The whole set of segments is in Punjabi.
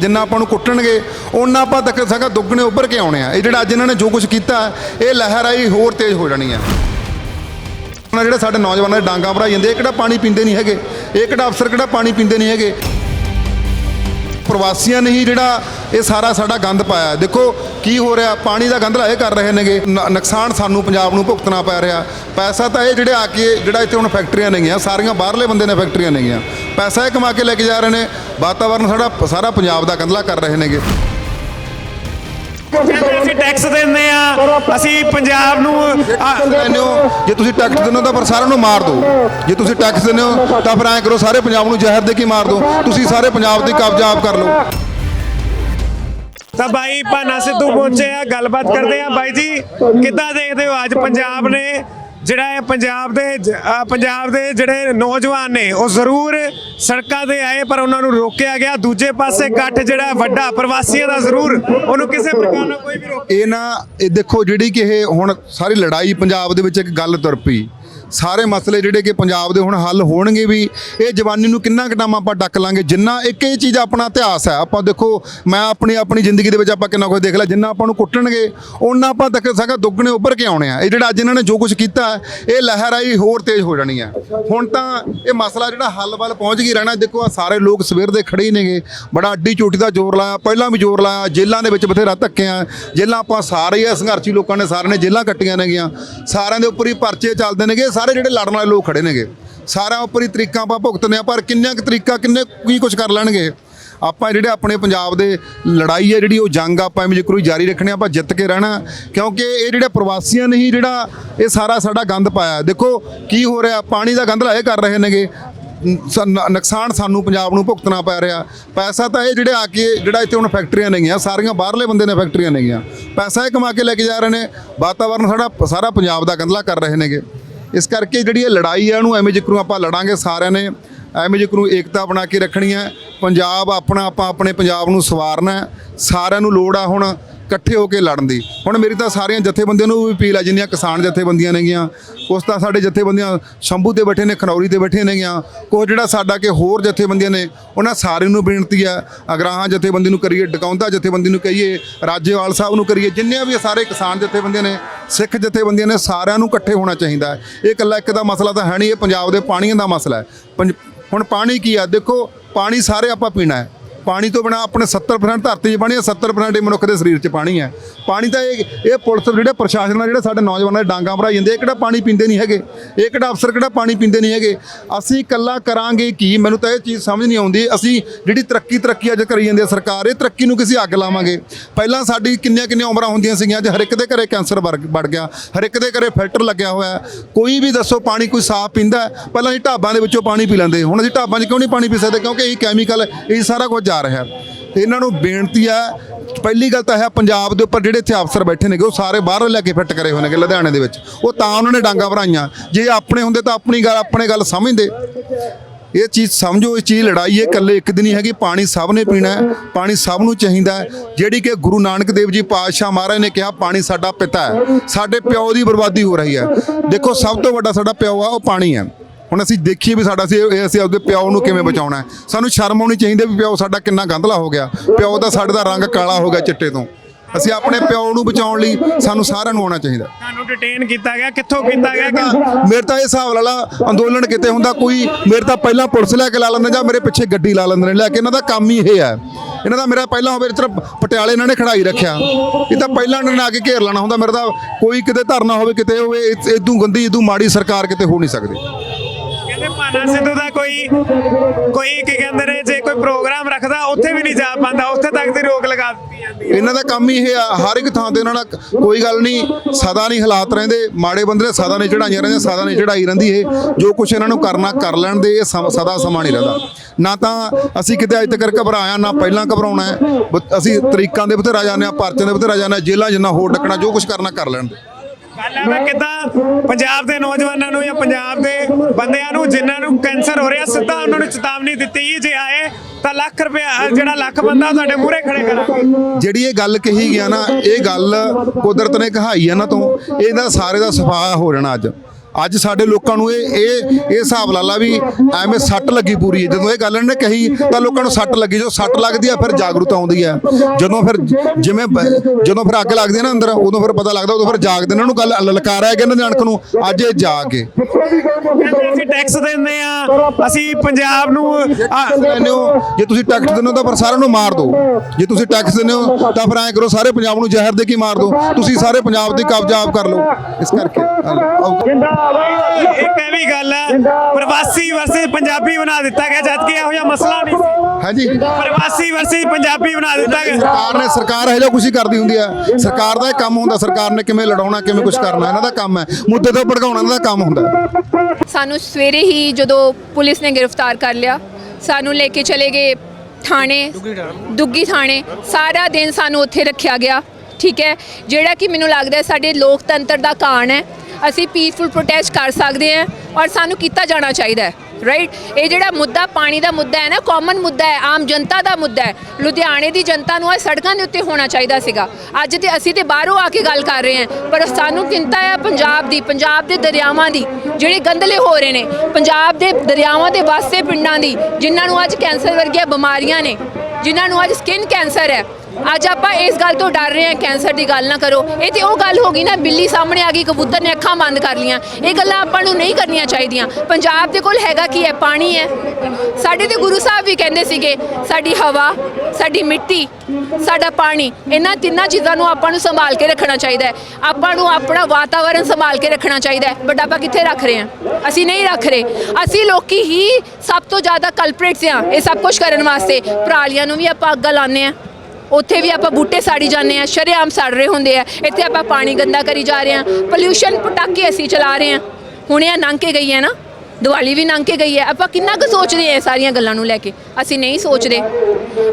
ਜਿੰਨਾ ਆਪਾਂ ਨੂੰ ਕੁੱਟਣਗੇ ਉਹਨਾਂ ਆਪਾਂ ਤੱਕ ਸਗਾ ਦੁੱਗਣੇ ਉੱਭਰ ਕੇ ਆਉਣੇ ਆ। ਇਹ ਜਿਹੜਾ ਅੱਜ ਇਹਨਾਂ ਨੇ ਜੋ ਕੁਝ ਕੀਤਾ, ਇਹ ਲਹਿਰ ਆਈ ਹੋਰ ਤੇਜ਼ ਹੋ ਜਾਣੀ ਆ। ਉਹਨਾਂ ਜਿਹੜੇ ਸਾਡੇ ਨੌਜਵਾਨਾਂ ਦੇ ਡਾਂਗਾ ਭਰਾਈ ਜਾਂਦੇ, ਇਹ ਕਿਹੜਾ ਪਾਣੀ ਪੀਂਦੇ ਨਹੀਂ ਹੈਗੇ? ਇਹ ਕਿਹੜਾ ਅਫਸਰ ਕਿਹੜਾ ਪਾਣੀ ਪੀਂਦੇ ਨਹੀਂ ਹੈਗੇ? ਪ੍ਰਵਾਸੀਆਂ ਨੇ ਹੀ ਜਿਹੜਾ ਇਹ ਸਾਰਾ ਸਾਡਾ ਗੰਦ ਪਾਇਆ। ਦੇਖੋ, ਕੀ ਹੋ ਰਿਹਾ? ਪਾਣੀ ਦਾ ਗੰਦਲਾ ਇਹ ਕਰ ਰਹੇ ਨੇਗੇ। ਨ- ਨੁਕਸਾਨ ਸਾਨੂੰ ਪੰਜਾਬ ਨੂੰ ਭੁਗਤਣਾ ਪੈ ਰਿਹਾ। ਪੈਸਾ ਤਾਂ ਇਹ ਜਿਹੜੇ ਆ ਕੇ, ਜਿਹੜਾ ਇੱਥੇ ਹੁਣ ਫੈਕਟਰੀਆਂ ਨੇਗੀਆਂ, ਸਾਰੀਆਂ ਬਾਹਰਲੇ ਬੰਦੇ ਨੇ ਫੈਕਟਰੀਆਂ ਨੇਗੀਆਂ। ਪੈਸਾ ਇਹ ਕਮਾ ਕੇ ਲੈ ਕੇ ਜਾ ਰਹੇ ਨੇ। ਵਾਤਾਵਰਨ ਸਾਡਾ, ਸਾਰਾ ਪੰਜਾਬ ਦਾ ਗੰਦਲਾ ਕਰ ਰਹੇ ਨੇਗੇ। ਕਹਿੰਦੇ ਅਸੀਂ ਟੈਕਸ ਦਿੰਦੇ ਆ। ਅਸੀਂ ਪੰਜਾਬ ਨੂੰ ਕਹਿੰਦੇ ਹੋ ਜੇ ਤੁਸੀਂ ਟੈਕਸ ਦਿੰਦੇ ਹੋ ਤਾਂ ਫਿਰ ਸਾਰਿਆਂ ਨੂੰ ਮਾਰ ਦਿਓ। ਜੇ ਤੁਸੀਂ ਟੈਕਸ ਦਿੰਦੇ ਹੋ ਤਾਂ ਫਿਰ ਐਂ ਕਰੋ ਸਾਰੇ ਪੰਜਾਬ ਨੂੰ ਜ਼ਹਿਰ ਦੇ ਕੇ ਮਾਰ ਦਿਓ। ਤੁਸੀਂ ਸਾਰੇ ਪੰਜਾਬ ਦੀ ਕਬਜ਼ਾ ਆਪ ਕਰ ਲਓ। ਤਾਂ ਬਾਈ ਭਾਨਾ ਸਿੱਧੂ ਪਹੁੰਚੇ ਆ। ਗੱਲਬਾਤ ਕਰਦੇ ਆ। ਬਾਈ ਜੀ ਕਿੱਦਾਂ ਦੇਖਦੇ ਹੋ ਅੱਜ ਪੰਜਾਬ ਨੇ? ਜਿਹੜਾ ਹੈ ਪੰਜਾਬ ਦੇ ਪੰਜਾਬ ਦੇ ਜਿਹੜੇ ਨੌਜਵਾਨ ਨੇ, ਉਹ ਜ਼ਰੂਰ ਸੜਕਾਂ ਤੇ ਆਏ, ਪਰ ਉਹਨਾਂ ਨੂੰ ਰੋਕਿਆ ਗਿਆ। ਦੂਜੇ ਪਾਸੇ ਇਕੱਠ ਜਿਹੜਾ ਵੱਡਾ ਪ੍ਰਵਾਸੀਆਂ ਦਾ ਜ਼ਰੂਰ ਉਹਨੂੰ ਕਿਸੇ ਪ੍ਰਕਾਰ ਨਾਲ ਕੋਈ ਵੀ ਰੋਕ ਇਹ ਨਾ, ਇਹ ਦੇਖੋ ਜਿਹੜੀ ਕਿ ਇਹ ਹੁਣ ਸਾਰੀ ਲੜਾਈ ਪੰਜਾਬ ਦੇ ਵਿੱਚ ਇੱਕ ਗੱਲ ਤੁਰ ਪਈ। ਸਾਰੇ ਮਸਲੇ ਜਿਹੜੇ ਕਿ ਪੰਜਾਬ ਦੇ ਹੁਣ ਹੱਲ ਹੋਣਗੇ ਵੀ, ਇਹ ਜਵਾਨੀ ਨੂੰ ਕਿੰਨਾ ਕਟਾਮ ਆਪਾਂ ਡੱਕ ਲਾਂਗੇ? ਜਿੰਨਾ ਇੱਕ ਇਹ ਚੀਜ਼ ਆਪਣਾ ਇਤਿਹਾਸ ਹੈ, ਆਪਾਂ ਦੇਖੋ, ਮੈਂ ਆਪਣੀ ਆਪਣੀ ਜ਼ਿੰਦਗੀ ਦੇ ਵਿੱਚ ਆਪਾਂ ਕਿੰਨਾ ਕੁਝ ਦੇਖ ਲਿਆ, ਜਿੰਨਾ ਆਪਾਂ ਨੂੰ ਕੁੱਟਣਗੇ ਉਹਨਾਂ ਆਪਾਂ ਤੱਕ ਸਗਾ ਦੁੱਗਣੇ ਉੱਭਰ ਕੇ ਆਉਣੇ ਆ। ਇਹ ਜਿਹੜਾ ਅੱਜ ਇਹਨਾਂ ਨੇ ਜੋ ਕੁਝ ਕੀਤਾ ਇਹ ਲਹਿਰ ਆਈ ਹੋਰ ਤੇਜ਼ ਹੋ ਜਾਣੀ ਹੈ। ਹੁਣ ਤਾਂ ਇਹ ਮਸਲਾ ਜਿਹੜਾ ਹੱਲ ਵੱਲ ਪਹੁੰਚ ਗਈ ਰਹਿਣਾ, ਦੇਖੋ ਆ ਸਾਰੇ ਲੋਕ ਸਵੇਰ ਦੇ ਖੜੇ ਹੀ ਨੇਗੇ। ਬੜਾ ਅੱਡੀ ਚੋਟੀ ਦਾ ਜ਼ੋਰ ਲਾਇਆ, ਪਹਿਲਾਂ ਵੀ ਜ਼ੋਰ ਲਾਇਆ, ਜੇਲ੍ਹਾਂ ਦੇ ਵਿੱਚ ਬਥੇਰਾ ਧੱਕਿਆ ਜੇਲ੍ਹਾਂ ਆਪਾਂ ਸਾਰੇ ਹੀ ਸੰਘਰਸ਼ੀ ਲੋਕਾਂ ਨੇ ਸਾਰਿਆਂ ਨੇ ਜੇਲ੍ਹਾਂ ਕੱਟੀਆਂ ਨੇਗੀਆਂ। ਸਾਰਿਆਂ ਦੇ ਉੱਪਰ ਹੀ ਪਰਚੇ ਚੱਲਦੇ ਨੇਗੇ ਸਾਰੇ ਜਿਹੜੇ ਲੜਨ ਵਾਲੇ ਲੋਕ ਖੜੇ ਨੇਗੇ, ਸਾਰਿਆਂ ਉੱਪਰ ਹੀ ਤਰੀਕਾਂ ਆਪਾਂ ਭੁਗਤਦੇ ਆ, ਪਰ ਕਿੰਨਾ ਕੁ ਤਰੀਕਾ, ਕਿੰਨੇ ਕੀ ਕੁਝ ਕਰ ਲੈਣਗੇ? ਆਪਾਂ ਜਿਹੜੇ ਆਪਣੇ ਪੰਜਾਬ ਦੇ ਲੜਾਈ ਹੈ, ਜਿਹੜੀ ਉਹ ਜੰਗ ਆਪਾਂ ਐਵੇਂ ਜਿਕਰ ਜਾਰੀ ਰੱਖਣੇ ਆਪਾਂ ਜਿੱਤ ਕੇ ਰਹਿਣਾ, ਕਿਉਂਕਿ ਇਹ ਜਿਹੜੇ ਪ੍ਰਵਾਸੀਆਂ ਨੇ ਹੀ ਜਿਹੜਾ ਇਹ ਸਾਰਾ ਸਾਡਾ ਗੰਦ ਪਾਇਆ ਦੇਖੋ ਕੀ ਹੋ ਰਿਹਾ, ਪਾਣੀ ਦਾ ਗੰਦਲਾ ਇਹ ਕਰ ਰਹੇ ਨੇਗੇ। ਸ- ਨੁਕਸਾਨ ਸਾਨੂੰ ਪੰਜਾਬ ਨੂੰ ਭੁਗਤਣਾ ਪੈ ਰਿਹਾ। ਪੈਸਾ ਤਾਂ ਇਹ ਜਿਹੜੇ ਆ ਕੇ, ਜਿਹੜਾ ਇੱਥੇ ਹੁਣ ਫੈਕਟਰੀਆਂ ਨੇਗੀਆਂ, ਸਾਰੀਆਂ ਬਾਹਰਲੇ ਬੰਦੇ ਨੇ ਫੈਕਟਰੀਆਂ ਨੇਗੀਆਂ। ਪੈਸਾ ਇਹ ਕਮਾ ਕੇ ਲੈ ਕੇ ਜਾ ਰਹੇ ਨੇ। ਵਾਤਾਵਰਨ ਸਾਡਾ, ਸਾਰਾ ਪੰਜਾਬ ਦਾ ਗੰਦਲਾ ਕਰ ਰਹੇ ਨੇਗੇ। ਇਸ ਕਰਕੇ ਜਿਹੜੀ ਇਹ ਲੜਾਈ ਹੈ ਉਹਨੂੰ ਐਵੇਂ ਜਿਕਰੂ ਆਪਾਂ ਲੜਾਂਗੇ ਸਾਰਿਆਂ ਨੇ, ਐਵੇਂ ਜਿਕਰੂ ਏਕਤਾ ਬਣਾ ਕੇ ਰੱਖਣੀ ਹੈ। ਪੰਜਾਬ ਆਪਣਾ, ਆਪਾਂ ਆਪਣੇ ਪੰਜਾਬ ਨੂੰ ਸਵਾਰਨਾ ਸਾਰਿਆਂ ਨੂੰ ਲੋੜ ਆ ਹੁਣ ਇਕੱਠੇ ਹੋ ਕੇ ਲੜਨ ਦੀ। ਹੁਣ ਮੇਰੀ ਤਾਂ ਸਾਰੀਆਂ ਜਥੇਬੰਦੀਆਂ ਨੂੰ ਵੀ ਅਪੀਲ ਆ, ਜਿੰਨੀਆਂ ਕਿਸਾਨ ਜਥੇਬੰਦੀਆਂ ਨੇਗੀਆਂ, ਉਸ ਤਾਂ ਸਾਡੇ ਜਥੇਬੰਦੀਆਂ ਸ਼ੰਭੂ ਤੇ ਬੈਠੇ ਨੇ, ਖਨੌਰੀ ਤੇ ਬੈਠੇ ਨੇਗੀਆਂ ਕੋ ਜਿਹੜਾ ਸਾਡਾ ਕਿ ਹੋਰ ਜਥੇਬੰਦੀਆਂ ਨੇ, ਉਹਨਾਂ ਸਾਰਿਆਂ ਨੂੰ ਬੇਨਤੀ ਆ ਅਗਰਾਹਾਂ ਜਥੇਬੰਦੀ ਨੂੰ ਕਰੀਏ ਡਕਾਉਂਦਾ ਜਥੇਬੰਦੀ ਨੂੰ ਕਹੀਏ, ਰਾਜੇਵਾਲ ਸਾਹਿਬ ਨੂੰ ਕਰੀਏ ਜਿੰਨੇ ਵੀ ਸਾਰੇ ਕਿਸਾਨ ਜਥੇਬੰਦੀਆਂ ਨੇ, ਸਿੱਖ ਜਥੇਬੰਦੀਆਂ ਨੇ, ਸਾਰਿਆਂ ਨੂੰ ਇਕੱਠੇ ਹੋਣਾ ਚਾਹੀਦਾ ਹੈ। ਇਹ ਇਕੱਲਾ ਇੱਕ ਦਾ ਮਸਲਾ ਤਾਂ ਹੈ ਨਹੀਂ, ਇਹ ਪੰਜਾਬ ਦੇ ਪਾਣੀਆਂ ਦਾ ਮਸਲਾ ਹੈ। ਪੰਜ- ਹੁਣ ਪਾਣੀ ਕੀ ਆ ਦੇਖੋ, ਪਾਣੀ ਸਾਰੇ ਆਪਾਂ ਪੀਣਾ ਹੈ। ਪਾਣੀ ਤੋਂ ਬਿਨਾ ਆਪਣੇ 70% ਧਰਤੀ 'ਚ ਪਾਣੀ ਹੈ 70% ਹੀ ਮਨੁੱਖ ਦੇ ਸਰੀਰ 'ਚ ਪਾਣੀ ਹੈ। ਪਾਣੀ ਤਾਂ ਇਹ ਇਹ ਪੁਲਿਸ ਜਿਹੜੇ ਪ੍ਰਸ਼ਾਸਨ ਨਾਲ ਜਿਹੜੇ ਸਾਡੇ ਨੌਜਵਾਨਾਂ ਦੇ ਡਾਂਗਾ ਭਰਾਈ ਜਾਂਦੇ, ਇਹ ਕਿਹੜਾ ਪਾਣੀ ਪੀਂਦੇ ਨਹੀਂ ਹੈਗੇ? ਇਹ ਕਿਹੜਾ ਅਫਸਰ ਕਿਹੜਾ ਪਾਣੀ ਪੀਂਦੇ ਨਹੀਂ ਹੈਗੇ? ਅਸੀਂ ਇਕੱਲਾ ਕਰਾਂਗੇ ਕੀ? ਮੈਨੂੰ ਤਾਂ ਇਹ ਚੀਜ਼ ਸਮਝ ਨਹੀਂ ਆਉਂਦੀ। ਅਸੀਂ ਜਿਹੜੀ ਤਰੱਕੀ ਤਰੱਕੀ ਅੱਜ ਕਰੀ ਜਾਂਦੀ ਹੈ ਸਰਕਾਰ, ਇਹ ਤਰੱਕੀ ਨੂੰ ਕਿਸੇ ਅੱਗ ਲਾਵਾਂਗੇ? ਪਹਿਲਾਂ ਸਾਡੀ ਕਿੰਨੀਆਂ ਕਿੰਨੀਆਂ ਉਮਰਾਂ ਹੁੰਦੀਆਂ ਸੀਗੀਆਂ, ਅੱਜ ਹਰ ਇੱਕ ਦੇ ਘਰੇ ਕੈਂਸਰ ਵਰ- ਵੜ ਗਿਆ। ਹਰ ਇੱਕ ਦੇ ਘਰੇ ਫਿਲਟਰ ਲੱਗਿਆ ਹੋਇਆ ਕੋਈ ਵੀ ਦੱਸੋ ਪਾਣੀ ਕੋਈ ਸਾਫ਼ ਪੀਂਦਾ ਪਹਿਲਾਂ ਅਸੀਂ ਢਾਬਾਂ ਦੇ ਵਿੱਚੋਂ ਪਾਣੀ ਪੀ ਲੈਂਦੇ। ਹੁਣ ਅਸੀਂ ਢਾਬਾਂ 'ਚ ਕਿਉਂ ਨਹੀਂ ਪਾਣੀ ਪੀ ਸਕਦੇ? ਕਿਉਂਕਿ ਇਹ ਕੈਮੀਕਲ ਇਹ ਸਾਰਾ ਕੁਝ ਜਾ ਰਿਹਾ। ਤੇ ਇਹਨਾਂ ਨੂੰ ਬੇਨਤੀ ਆ, ਪਹਿਲੀ ਗੱਲ ਤਾਂ ਹੈ ਪੰਜਾਬ ਦੇ ਉੱਪਰ ਜਿਹੜੇ ਇੱਥੇ ਅਫਸਰ ਬੈਠੇ ਨੇਗੇ, ਉਹ ਸਾਰੇ ਬਾਹਰੋਂ ਲੈ ਕੇ ਫਿੱਟ ਕਰੇ ਹੋਏ ਨੇਗੇ ਲੁਧਿਆਣੇ ਦੇ ਵਿੱਚ। ਉਹ ਤਾਂ ਉਹਨਾਂ ਨੇ ਡਾਂਗਾ ਭਰਾਈਆਂ। ਜੇ ਆਪਣੇ ਹੁੰਦੇ ਤਾਂ ਆਪਣੀ ਗੱਲ, ਆਪਣੇ ਗੱਲ ਸਮਝਦੇ। ਇਹ ਚੀਜ਼ ਸਮਝੋ, ਇਹ ਚੀਜ਼ ਲੜਾਈ ਹੈ, ਇਕੱਲੇ ਇੱਕ ਦਿਨ ਹੀ ਹੈਗੀ, ਪਾਣੀ ਸਭ ਨੇ ਪੀਣਾ ਹੈ, ਪਾਣੀ ਸਭ ਨੂੰ ਚਾਹੀਦਾ ਹੈ। ਜਿਹੜੀ ਕਿ ਗੁਰੂ ਨਾਨਕ ਦੇਵ ਜੀ ਪਾਤਸ਼ਾਹ ਮਹਾਰਾਜ ਨੇ ਕਿਹਾ, ਪਾਣੀ ਸਾਡਾ ਪਿਤਾ ਹੈ। ਸਾਡੇ ਪਿਓ ਦੀ ਬਰਬਾਦੀ ਹੋ ਰਹੀ ਹੈ। ਦੇਖੋ, ਸਭ ਤੋਂ ਵੱਡਾ ਸਾਡਾ ਪਿਓ ਆ, ਉਹ ਪਾਣੀ ਹੈ। ਹੁਣ ਅਸੀਂ ਦੇਖੀਏ ਵੀ ਸਾਡਾ ਅਸੀਂ ਇਹ ਅਸੀਂ ਆਪਦੇ ਪਿਓ ਨੂੰ ਕਿਵੇਂ ਬਚਾਉਣਾ ਹੈ। ਸਾਨੂੰ ਸ਼ਰਮ ਆਉਣੀ ਚਾਹੀਦੀ ਵੀ ਪਿਓ ਸਾਡਾ ਕਿੰਨਾ ਗੰਧਲਾ ਹੋ ਗਿਆ। ਪਿਓ ਦਾ ਸਾਡੇ ਦਾ ਰੰਗ ਕਾਲਾ ਹੋ ਗਿਆ ਚਿੱਟੇ ਤੋਂ। ਅਸੀਂ ਆਪਣੇ ਪਿਓ ਨੂੰ ਬਚਾਉਣ ਲਈ ਸਾਨੂੰ ਸਾਰਿਆਂ ਨੂੰ ਆਉਣਾ ਚਾਹੀਦਾ। ਤੁਹਾਨੂੰ ਡਿਟੇਨ ਕੀਤਾ ਗਿਆ ਕਿੱਥੋਂ ਕੀਤਾ ਗਿਆ? ਕਿ ਮੇਰੇ ਤਾਂ ਇਹ ਹਿਸਾਬ ਲਾ ਲਾ ਅੰਦੋਲਨ ਕਿਤੇ ਹੁੰਦਾ ਕੋਈ ਮੇਰੇ ਤਾਂ ਪਹਿਲਾਂ ਪੁਲਿਸ ਲੈ ਕੇ ਲਾ ਲੈਂਦੇ ਜਾਂ ਮੇਰੇ ਪਿੱਛੇ ਗੱਡੀ ਲਾ ਲੈਂਦੇ ਨੇ। ਲੈ ਕੇ ਇਹਨਾਂ ਦਾ ਕੰਮ ਹੀ ਇਹ ਹੈ। ਇਹਨਾਂ ਦਾ ਮੇਰਾ ਪਹਿਲਾਂ ਹੋਵੇ ਇਤਰ ਪਟਿਆਲੇ ਇਹਨਾਂ ਨੇ ਖੜਾਈ ਰੱਖਿਆ। ਇਹ ਤਾਂ ਪਹਿਲਾਂ ਇਹਨਾਂ ਨੇ ਆ ਕੇ ਘੇਰ ਲੈਣਾ ਹੁੰਦਾ। ਮੇਰਾ ਤਾਂ ਕੋਈ ਕਿਤੇ ਧਰਨਾ ਹੋਵੇ ਕਿਤੇ ਹੋਵੇ ਇਦੋਂ ਗੰਦੀ ਇਦੋਂ ਮਾੜੀ ਸਰਕਾਰ ਕਿਤੇ ਹੋ ਨਹੀਂ ਸਕਦੀ। ਕਹਿੰਦੇ ਭਾਨਾ ਸਿੱਧੂ ਦਾ ਕੋਈ ਕੋਈ ਕੀ ਕਹਿੰਦੇ ਨੇ, ਜੇ ਕੋਈ ਪ੍ਰੋਗਰਾਮ ਰੱਖਦਾ, ਉੱਥੇ ਵੀ ਨਹੀਂ ਜਾ ਪਾਉਂਦਾ, ਉੱਥੇ ਤੱਕ ਦੀ ਰੋਕ ਲਗਾ ਦਿੱਤੀ ਜਾਂਦੀ ਹੈ। ਇਹਨਾਂ ਦਾ ਕੰਮ ਹੀ ਇਹ ਆ, ਹਰ ਇੱਕ ਥਾਂ ਤੇ ਇਹਨਾਂ ਨਾਲ ਕੋਈ ਗੱਲ ਨਹੀਂ, ਸਦਾ ਨਹੀਂ ਹਾਲਾਤ ਰਹਿੰਦੇ, ਮਾੜੇ ਬੰਦੇ ਨੇ ਸਦਾ ਨਹੀਂ ਚੜਾਈਆਂ ਰਹਿੰਦੀਆਂ, ਸਦਾ ਨਹੀਂ ਚੜਾਈ ਰਹਿੰਦੀ ਇਹ, ਜੋ ਕੁਝ ਇਹਨਾਂ ਨੂੰ ਕਰਨਾ, ਕਰ ਲੈਣ ਦੇ, ਇਹ ਸਮ- ਸਦਾ ਸਮਾਂ ਨਹੀਂ ਰਹਿੰਦਾ। ਨਾ ਤਾਂ ਅਸੀਂ ਕਿਤੇ ਅੱਜ ਤੱਕ ਘਬਰਾਇਆ ਨਾ ਪਹਿਲਾਂ ਘਬਰਾਉਣਾ ਹੈ, ਬ- ਅਸੀਂ ਤਰੀਕਾਂ ਦੇ ਬਥੇਰਾ ਜਾਂਦੇ ਆ ਪਰਚਿਆਂ ਦੇ ਬਥੇਰਾ ਜਾਂਦੇ ਹਾਂ, ਜੇਲ੍ਹਾਂ ਜਿੰਨਾ ਹੋਰ ਡੱਕਣਾ, ਜੋ ਕੁਝ ਕਰਨਾ, ਕਰ ਲੈਣ ਦੇ। ਮੈਂ ਕਿਦਾਂ ਪੰਜਾਬ ਦੇ ਨੌਜਵਾਨਾਂ ਨੂੰ ਜਾਂ ਪੰਜਾਬ ਦੇ ਬੰਦਿਆਂ ਨੂੰ, ਜਿਨ੍ਹਾਂ ਨੂੰ ਕੈਂਸਰ ਹੋ ਰਿਹਾ, ਸਿੱਧਾ ਉਹਨਾਂ ਨੂੰ ਚੇਤਾਵਨੀ ਦਿੱਤੀ ਜੇ ਆਏ ਤਾਂ ਲੱਖ ਰੁਪਇਆ, ਜਿਹੜਾ ਲੱਖ ਬੰਦਾ ਤੁਹਾਡੇ ਮੂਹਰੇ ਖੜੇ ਕਰਾਂਗੇ। ਜਿਹੜੀ ਇਹ ਗੱਲ ਕਹੀ ਗਿਆ ਨਾ, ਇਹ ਗੱਲ ਕੁਦਰਤ ਨੇ ਕਹਾਈ ਆ ਨਾ ਤੋਂ, ਇਹਦਾ ਸਾਰੇ ਦਾ ਸਫਾ ਹੋ ਜਾਣਾ ਅੱਜ। ਅੱਜ ਸਾਡੇ ਲੋਕਾਂ ਨੂੰ ਇਹ ਇਹ ਇਹ ਹਿਸਾਬ ਲਾ ਲਾ ਵੀ ਐਵੇਂ ਸੱਟ ਲੱਗੀ ਪੂਰੀ। ਹੈ ਜਦੋਂ ਇਹ ਗੱਲ ਇਹਨੇ ਕਹੀ ਤਾਂ ਲੋਕਾਂ ਨੂੰ ਸੱਟ ਲੱਗੀ। ਜਦੋਂ ਸੱਟ ਲੱਗਦੀ ਆ ਫਿਰ ਜਾਗਰੂਕਤਾ ਆਉਂਦੀ ਹੈ ਜਦੋਂ ਫਿਰ ਜਿਵੇਂ ਜਦੋਂ ਫਿਰ ਅੱਗ ਲੱਗਦੀ ਹੈ ਨਾ ਅੰਦਰ ਉਦੋਂ ਫਿਰ ਪਤਾ ਲੱਗਦਾ ਉਦੋਂ ਫਿਰ ਜਾਗਦੇ ਇਹਨਾਂ ਨੂੰ ਗੱਲ ਲਲਕਾਰਿਆ ਗਿਆ ਇਹਨਾਂ ਦੇ ਅਣਖ ਨੂੰ ਅੱਜ ਇਹ ਜਾਗ ਕੇ। ਅਸੀਂ ਟੈਕਸ ਦਿੰਦੇ ਆ। ਅਸੀਂ ਪੰਜਾਬ ਨੂੰ ਆ, ਦਿੰਦੇ ਹੋ। ਜੇ ਤੁਸੀਂ ਟੈਕਸ ਦਿੰਦੇ ਹੋ ਤਾਂ ਫਿਰ ਸਾਰਿਆਂ ਨੂੰ ਮਾਰ ਦਿਓ ਜੇ ਤੁਸੀਂ ਟੈਕਸ ਦਿੰਦੇ ਹੋ ਤਾਂ ਫਿਰ ਐਂ ਕਰੋ ਸਾਰੇ ਪੰਜਾਬ ਨੂੰ ਜ਼ਹਿਰ ਦੇ ਕੇ ਮਾਰ ਦਿਓ ਤੁਸੀਂ ਸਾਰੇ ਪੰਜਾਬ ਤੇ ਕਬਜ਼ਾ ਆਪ ਕਰ ਲਓ। ਇਸ ਕਰਕੇ। ਇੱਕ ਇਹ ਵੀ ਗੱਲ ਹੈ ਪ੍ਰਵਾਸੀ ਵਰਸੇ ਪੰਜਾਬੀ ਬਣਾ ਦਿੱਤਾ ਗਿਆ ਜਦ ਕਿ ਇਹੋ ਜਿਹਾ ਮਸਲਾ ਨਹੀਂ ਸੀ। ਹਾਂਜੀ। ਪ੍ਰਵਾਸੀ ਵਰਸੇ ਪੰਜਾਬੀ ਬਣਾ ਦਿੱਤਾ ਗਿਆ। ਸਰਕਾਰ ਨੇ ਸਰਕਾਰ ਇਹੋ ਜਿਹਾ ਕੁਝ ਹੀ ਕਰਦੀ ਹੁੰਦੀ ਹੈ ਸਰਕਾਰ ਦਾ ਇਹ ਕੰਮ ਹੁੰਦਾ ਸਰਕਾਰ ਨੇ ਕਿਵੇਂ ਲੜਾਉਣਾ ਕਿਵੇਂ ਕੁਝ ਕਰਨਾ ਇਹਨਾਂ ਦਾ ਕੰਮ ਹੈ। ਮੁੱਦੇ ਤੋਂ ਭੜਕਾਉਣਾ ਇਹਨਾਂ ਦਾ ਕੰਮ ਹੁੰਦਾ। ਹੈ ਸਾਨੂੰ ਸਵੇਰੇ ਹੀ ਜਦੋਂ ਪੁਲਿਸ ਨੇ ਗ੍ਰਿਫਤਾਰ ਕਰ ਲਿਆ ਸਾਨੂੰ ਲੈ ਕੇ ਚਲੇ ਗਏ ਥਾਣੇ ਦੁੱਗੀ ਥਾਣੇ। ਸਾਰਾ ਦਿਨ ਸਾਨੂੰ ਉੱਥੇ ਰੱਖਿਆ ਗਿਆ। ਠੀਕ ਹੈ, ਜਿਹੜਾ ਕਿ ਮੈਨੂੰ ਲੱਗਦਾ ਹੈ ਸਾਡੇ ਲੋਕਤੰਤਰ ਦਾ ਕਾਣ ਹੈ। ਅਸੀਂ ਪੀਸਫੁਲ ਪ੍ਰੋਟੈਸਟ ਕਰ ਸਕਦੇ ਹਾਂ ਔਰ ਸਾਨੂੰ ਕੀਤਾ ਜਾਣਾ ਚਾਹੀਦਾ ਹੈ ਰਾਈਟ ਇਹ ਜਿਹੜਾ ਮੁੱਦਾ, ਪਾਣੀ ਦਾ ਮੁੱਦਾ ਹੈ ਨਾ ਕਾਮਨ ਮੁੱਦਾ ਹੈ, ਆਮ ਜਨਤਾ ਦਾ ਮੁੱਦਾ ਹੈ, ਲੁਧਿਆਣੇ ਦੀ ਜਨਤਾ ਨੂੰ ਅੱਜ ਸੜਕਾਂ ਦੇ ਉੱਤੇ ਹੋਣਾ ਚਾਹੀਦਾ ਸੀਗਾ। ਅੱਜ ਤੇ ਅਸੀਂ ਤੇ ਬਾਹਰੋਂ ਆ ਕੇ ਗੱਲ ਕਰ ਰਹੇ ਹਾਂ, ਪਰ ਸਾਨੂੰ ਚਿੰਤਾ ਹੈ ਪੰਜਾਬ ਦੀ, ਪੰਜਾਬ ਦੇ ਦਰਿਆਵਾਂ ਦੀ, ਜਿਹੜੇ ਗੰਦਲੇ ਹੋ ਰਹੇ ਨੇ, ਪੰਜਾਬ ਦੇ ਦਰਿਆਵਾਂ ਦੇ ਵਾਸਤੇ ਪਿੰਡਾਂ ਦੀ, ਜਿਨ੍ਹਾਂ ਨੂੰ ਅੱਜ ਕੈਂਸਰ ਵਰਗੀਆਂ ਬਿਮਾਰੀਆਂ ਨੇ, ਜਿਨ੍ਹਾਂ ਨੂੰ ਅੱਜ ਸਕਿਨ ਕੈਂਸਰ ਹੈ ਅੱਜ ਆਪਾਂ ਇਸ ਗੱਲ ਤੋਂ ਡਰ ਰਹੇ ਹਾਂ, ਕੈਂਸਰ ਦੀ ਗੱਲ ਨਾ ਕਰੋ। ਇਹ ਤੇ ਉਹ ਗੱਲ ਹੋ ਗਈ ਨਾ, ਬਿੱਲੀ ਸਾਹਮਣੇ ਆ ਗਈ, ਕਬੂਤਰ ਨੇ ਅੱਖਾਂ ਬੰਦ ਕਰ ਲੀਆਂ। ਇਹ ਗੱਲਾਂ ਆਪਾਂ ਨੂੰ ਨਹੀਂ ਕਰਨੀਆਂ ਚਾਹੀਦੀਆਂ। ਪੰਜਾਬ ਦੇ ਕੋਲ ਹੈਗਾ ਕੀ ਹੈ? ਪਾਣੀ ਹੈ। ਸਾਡੇ ਤੇ ਗੁਰੂ ਸਾਹਿਬ ਵੀ ਕਹਿੰਦੇ ਸੀਗੇ, ਸਾਡੀ ਹਵਾ, ਸਾਡੀ ਮਿੱਟੀ, ਸਾਡਾ ਪਾਣੀ, ਇਹਨਾਂ ਤਿੰਨਾਂ ਚੀਜ਼ਾਂ ਨੂੰ ਆਪਾਂ ਨੂੰ ਸੰਭਾਲ ਕੇ ਰੱਖਣਾ ਚਾਹੀਦਾ ਹੈ। ਆਪਾਂ ਨੂੰ ਆਪਣਾ ਵਾਤਾਵਰਣ ਸੰਭਾਲ ਕੇ ਰੱਖਣਾ ਚਾਹੀਦਾ ਹੈ। ਬਟ ਆਪਾਂ ਕਿੱਥੇ ਰੱਖ ਰਹੇ ਹਾਂ? ਅਸੀਂ ਨਹੀਂ ਰੱਖ ਰਹੇ। ਅਸੀਂ ਲੋਕੀ ਹੀ ਸਭ ਤੋਂ ਜ਼ਿਆਦਾ ਕਲਪ੍ਰੇਟਸ ਆ ਇਹ ਸਭ ਕੁਝ ਕਰਨ ਵਾਸਤੇ। ਪਰਾਲੀਆਂ ਨੂੰ ਵੀ ਆਪਾਂ ਅੱਗ ਲਾਉਂਦੇ ਆ ਉੱਥੇ ਵੀ ਆਪਾਂ ਬੂਟੇ ਸਾੜੀ ਜਾਂਦੇ ਆ ਸ਼ਰੇਆਮ ਸੜ ਰਹੇ ਹੁੰਦੇ ਆ। ਇੱਥੇ ਆਪਾਂ ਪਾਣੀ ਗੰਦਾ ਕਰੀ ਜਾ ਰਹੇ ਆ ਪੋਲਿਊਸ਼ਨ ਪਟਾਕੇ ਅਸੀਂ ਚਲਾ ਰਹੇ ਆ ਹੁਣ ਇਹ ਲੰਘ ਕੇ ਗਈ ਹੈ ਨਾ। ਦੀਵਾਲੀ ਵੀ ਲੰਘ ਕੇ ਗਈ ਹੈ। ਆਪਾਂ ਕਿੰਨਾ ਕੁ ਸੋਚਦੇ ਹਾਂ ਇਹ ਸਾਰੀਆਂ ਗੱਲਾਂ ਨੂੰ ਲੈ ਕੇ? ਅਸੀਂ ਨਹੀਂ ਸੋਚਦੇ।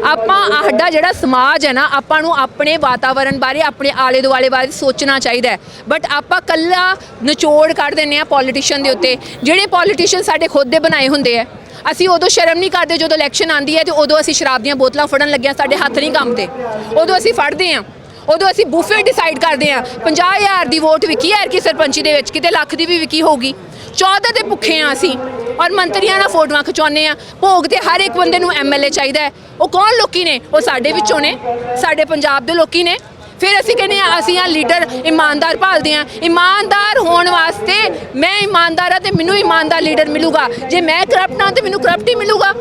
ਆਪਾਂ ਸਾਡਾ ਜਿਹੜਾ ਸਮਾਜ ਹੈ ਨਾ, ਆਪਾਂ ਨੂੰ ਆਪਣੇ ਵਾਤਾਵਰਣ ਬਾਰੇ, ਆਪਣੇ ਆਲੇ ਦੁਆਲੇ ਬਾਰੇ ਸੋਚਣਾ ਚਾਹੀਦਾ ਹੈ। ਬਟ ਆਪਾਂ ਕੱਲਾ ਨਿਚੋੜ ਕੱਢ ਦਿੰਦੇ ਆ ਪੋਲੀਟੀਸ਼ੀਅਨ ਦੇ ਉੱਤੇ। ਜਿਹੜੇ ਪੋਲੀਟੀਸ਼ੀਅਨ ਸਾਡੇ ਖੁਦ ਦੇ ਬਣਾਏ ਹੁੰਦੇ ਆ, ਅਸੀਂ ਉਦੋਂ ਸ਼ਰਮ ਨਹੀਂ ਕਰਦੇ ਜਦੋਂ ਇਲੈਕਸ਼ਨ ਆਂਦੀ ਹੈ ਤੇ ਉਦੋਂ ਅਸੀਂ ਸ਼ਰਾਬ ਦੀਆਂ ਬੋਤਲਾਂ ਫੜਨ ਲੱਗਿਆ ਸਾਡੇ ਹੱਥ ਨਹੀਂ ਕੰਬਦੇ ਉਦੋਂ ਅਸੀਂ ਫੜਦੇ ਹਾਂ। ਉਦੋਂ ਅਸੀਂ ਬੂਫੇ ਡਿਸਾਈਡ ਕਰਦੇ ਹਾਂ। 50000 ਦੀ ਵੋਟ ਵਿਕੀ ਹੈ ਕਿ ਸਰਪੰਚੀ ਦੇ ਵਿੱਚ, ਕਿਤੇ ਲੱਖ ਦੀ ਵੀ ਵਿਕੀ ਹੋਊਗੀ। 14 ਦੇ ਭੁੱਖੇ ਆ ਅਸੀਂ। ਔਰ ਮੰਤਰੀਆਂ ਨਾਲ ਫੋਟੋਆਂ ਖਿਚਾਉਂਦੇ ਆ। ਭੋਗ ਤੇ ਹਰ ਇੱਕ ਬੰਦੇ ਨੂੰ ਐਮਐਲਏ ਚਾਹੀਦਾ ਹੈ। ਉਹ ਕੌਣ ਲੋਕੀ ਨੇ? ਉਹ ਸਾਡੇ ਵਿੱਚੋਂ ਨੇ। ਸਾਡੇ ਪੰਜਾਬ ਦੇ ਲੋਕੀ ਨੇ। ਫਿਰ ਅਸੀਂ ਕਹਿੰਦੇ ਆ ਅਸੀਂ ਆ ਲੀਡਰ ਇਮਾਨਦਾਰ ਭਾਲਦੇ ਆ ਇਮਾਨਦਾਰ ਹੋਣ ਵਾਸਤੇ ਮੈਂ ਇਮਾਨਦਾਰ ਆ ਤੇ ਮੈਨੂੰ ਇਮਾਨਦਾਰ ਲੀਡਰ ਮਿਲੂਗਾ। ਜੇ ਮੈਂ ਕਰਪਟ ਹਾਂ ਤੇ ਮੈਨੂੰ ਕਰਪਟ ਹੀ ਮਿਲੂਗਾ।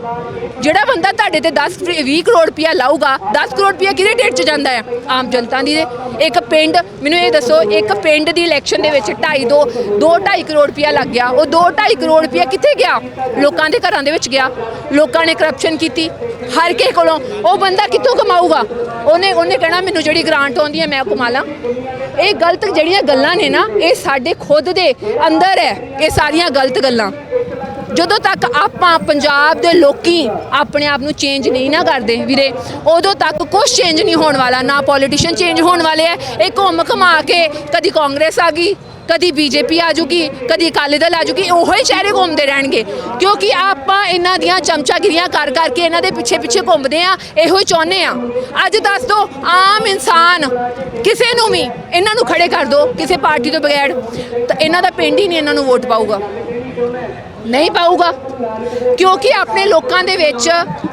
ਜਿਹੜਾ ਬੰਦਾ ਤੁਹਾਡੇ ਤੇ 10 20 ਕਰੋੜ ਰੁਪਇਆ ਲਾਊਗਾ 10 ਕਰੋੜ ਰੁਪਇਆ ਕਿਹਦੇ ਡੇਟ 'ਚ ਜਾਂਦਾ ਹੈ? ਆਮ ਜਨਤਾ ਦੀ ਦੇ। ਇੱਕ ਪਿੰਡ, ਮੈਨੂੰ ਇਹ ਦੱਸੋ, ਇੱਕ ਪਿੰਡ ਦੀ ਇਲੈਕਸ਼ਨ ਦੇ ਵਿੱਚ 2.5 ਦੋ 2.5 ਕਰੋੜ ਰੁਪਇਆ ਲੱਗ ਗਿਆ। ਉਹ 2.5 ਕਰੋੜ ਰੁਪਇਆ ਕਿੱਥੇ ਗਿਆ? ਲੋਕਾਂ ਦੇ ਘਰਾਂ ਦੇ ਵਿੱਚ ਗਿਆ। ਲੋਕਾਂ ਨੇ ਕਰਪਸ਼ਨ ਕੀਤੀ। ਹਰ ਕਿਸੇ ਕੋਲੋਂ। ਉਹ ਬੰਦਾ ਕਿੱਥੋਂ ਕਮਾਊਗਾ? ਉਹਨੇ ਉਹਨੇ ਕਹਿਣਾ, ਮੈਨੂੰ ਜਿਹੜੀ ਗ੍ਰਾਂਟ ਆਉਂਦੀ ਹੈ ਮੈਂ ਉਹ ਕਮਾ ਇਹ ਗਲਤ ਜਿਹੜੀਆਂ ਗੱਲਾਂ ਨੇ ਨਾ, ਇਹ ਸਾਡੇ ਖੁਦ ਦੇ ਅੰਦਰ ਹੈ, ਇਹ ਸਾਰੀਆਂ ਗਲਤ ਗੱਲਾਂ। ਜਦੋਂ ਤੱਕ ਆਪਾਂ ਪੰਜਾਬ ਦੇ ਲੋਕੀ ਆਪਣੇ ਆਪ ਨੂੰ ਚੇਂਜ ਨਹੀਂ ਨਾ ਕਰਦੇ, ਵੀਰੇ, ਉਦੋਂ ਤੱਕ ਕੁਝ ਚੇਂਜ ਨਹੀਂ ਹੋਣ ਵਾਲਾ, ਨਾ ਪੋਲੀਟੀਸ਼ੀਅਨ ਚੇਂਜ ਹੋਣ ਵਾਲੇ ਐ ਇਹ ਘੁੰਮ ਘਮਾ ਕੇ ਕਦੀ ਕਾਂਗਰਸ ਆ ਗਈ ਕਦੀ ਬੀਜੇਪੀ ਆ ਜੂਗੀ, ਕਦੀ ਅਕਾਲੀ ਦਲ ਆ ਜੂਗੀ, ਉਹੋ ਹੀ ਚਿਹਰੇ ਘੁੰਮਦੇ ਰਹਿਣਗੇ। ਕਿਉਂਕਿ ਆਪਾਂ ਇਹਨਾਂ ਦੀਆਂ ਚਮਚਾਗਿਰੀਆਂ ਕਰ ਕਰਕੇ ਇਹਨਾਂ ਦੇ ਪਿੱਛੇ ਪਿੱਛੇ ਘੁੰਮਦੇ ਆ ਇਹੋ ਹੀ ਚਾਹੁੰਦੇ ਆ ਅੱਜ ਦੱਸ ਦੋ, ਆਮ ਇਨਸਾਨ ਕਿਸੇ ਨੂੰ ਵੀ ਇਹਨਾਂ ਨੂੰ ਖੜੇ ਕਰ ਦੋ, ਕਿਸੇ ਪਾਰਟੀ ਤੋਂ ਬਗੈਰ। ਤਾਂ ਇਹਨਾਂ ਦਾ ਪਿੰਡ ਹੀ ਨਹੀਂ ਇਹਨਾਂ ਨੂੰ ਵੋਟ ਪਾਊਗਾ। ਨਹੀਂ ਪਾਊਗਾ। ਕਿਉਂਕਿ ਆਪਣੇ ਲੋਕਾਂ ਦੇ ਵਿੱਚ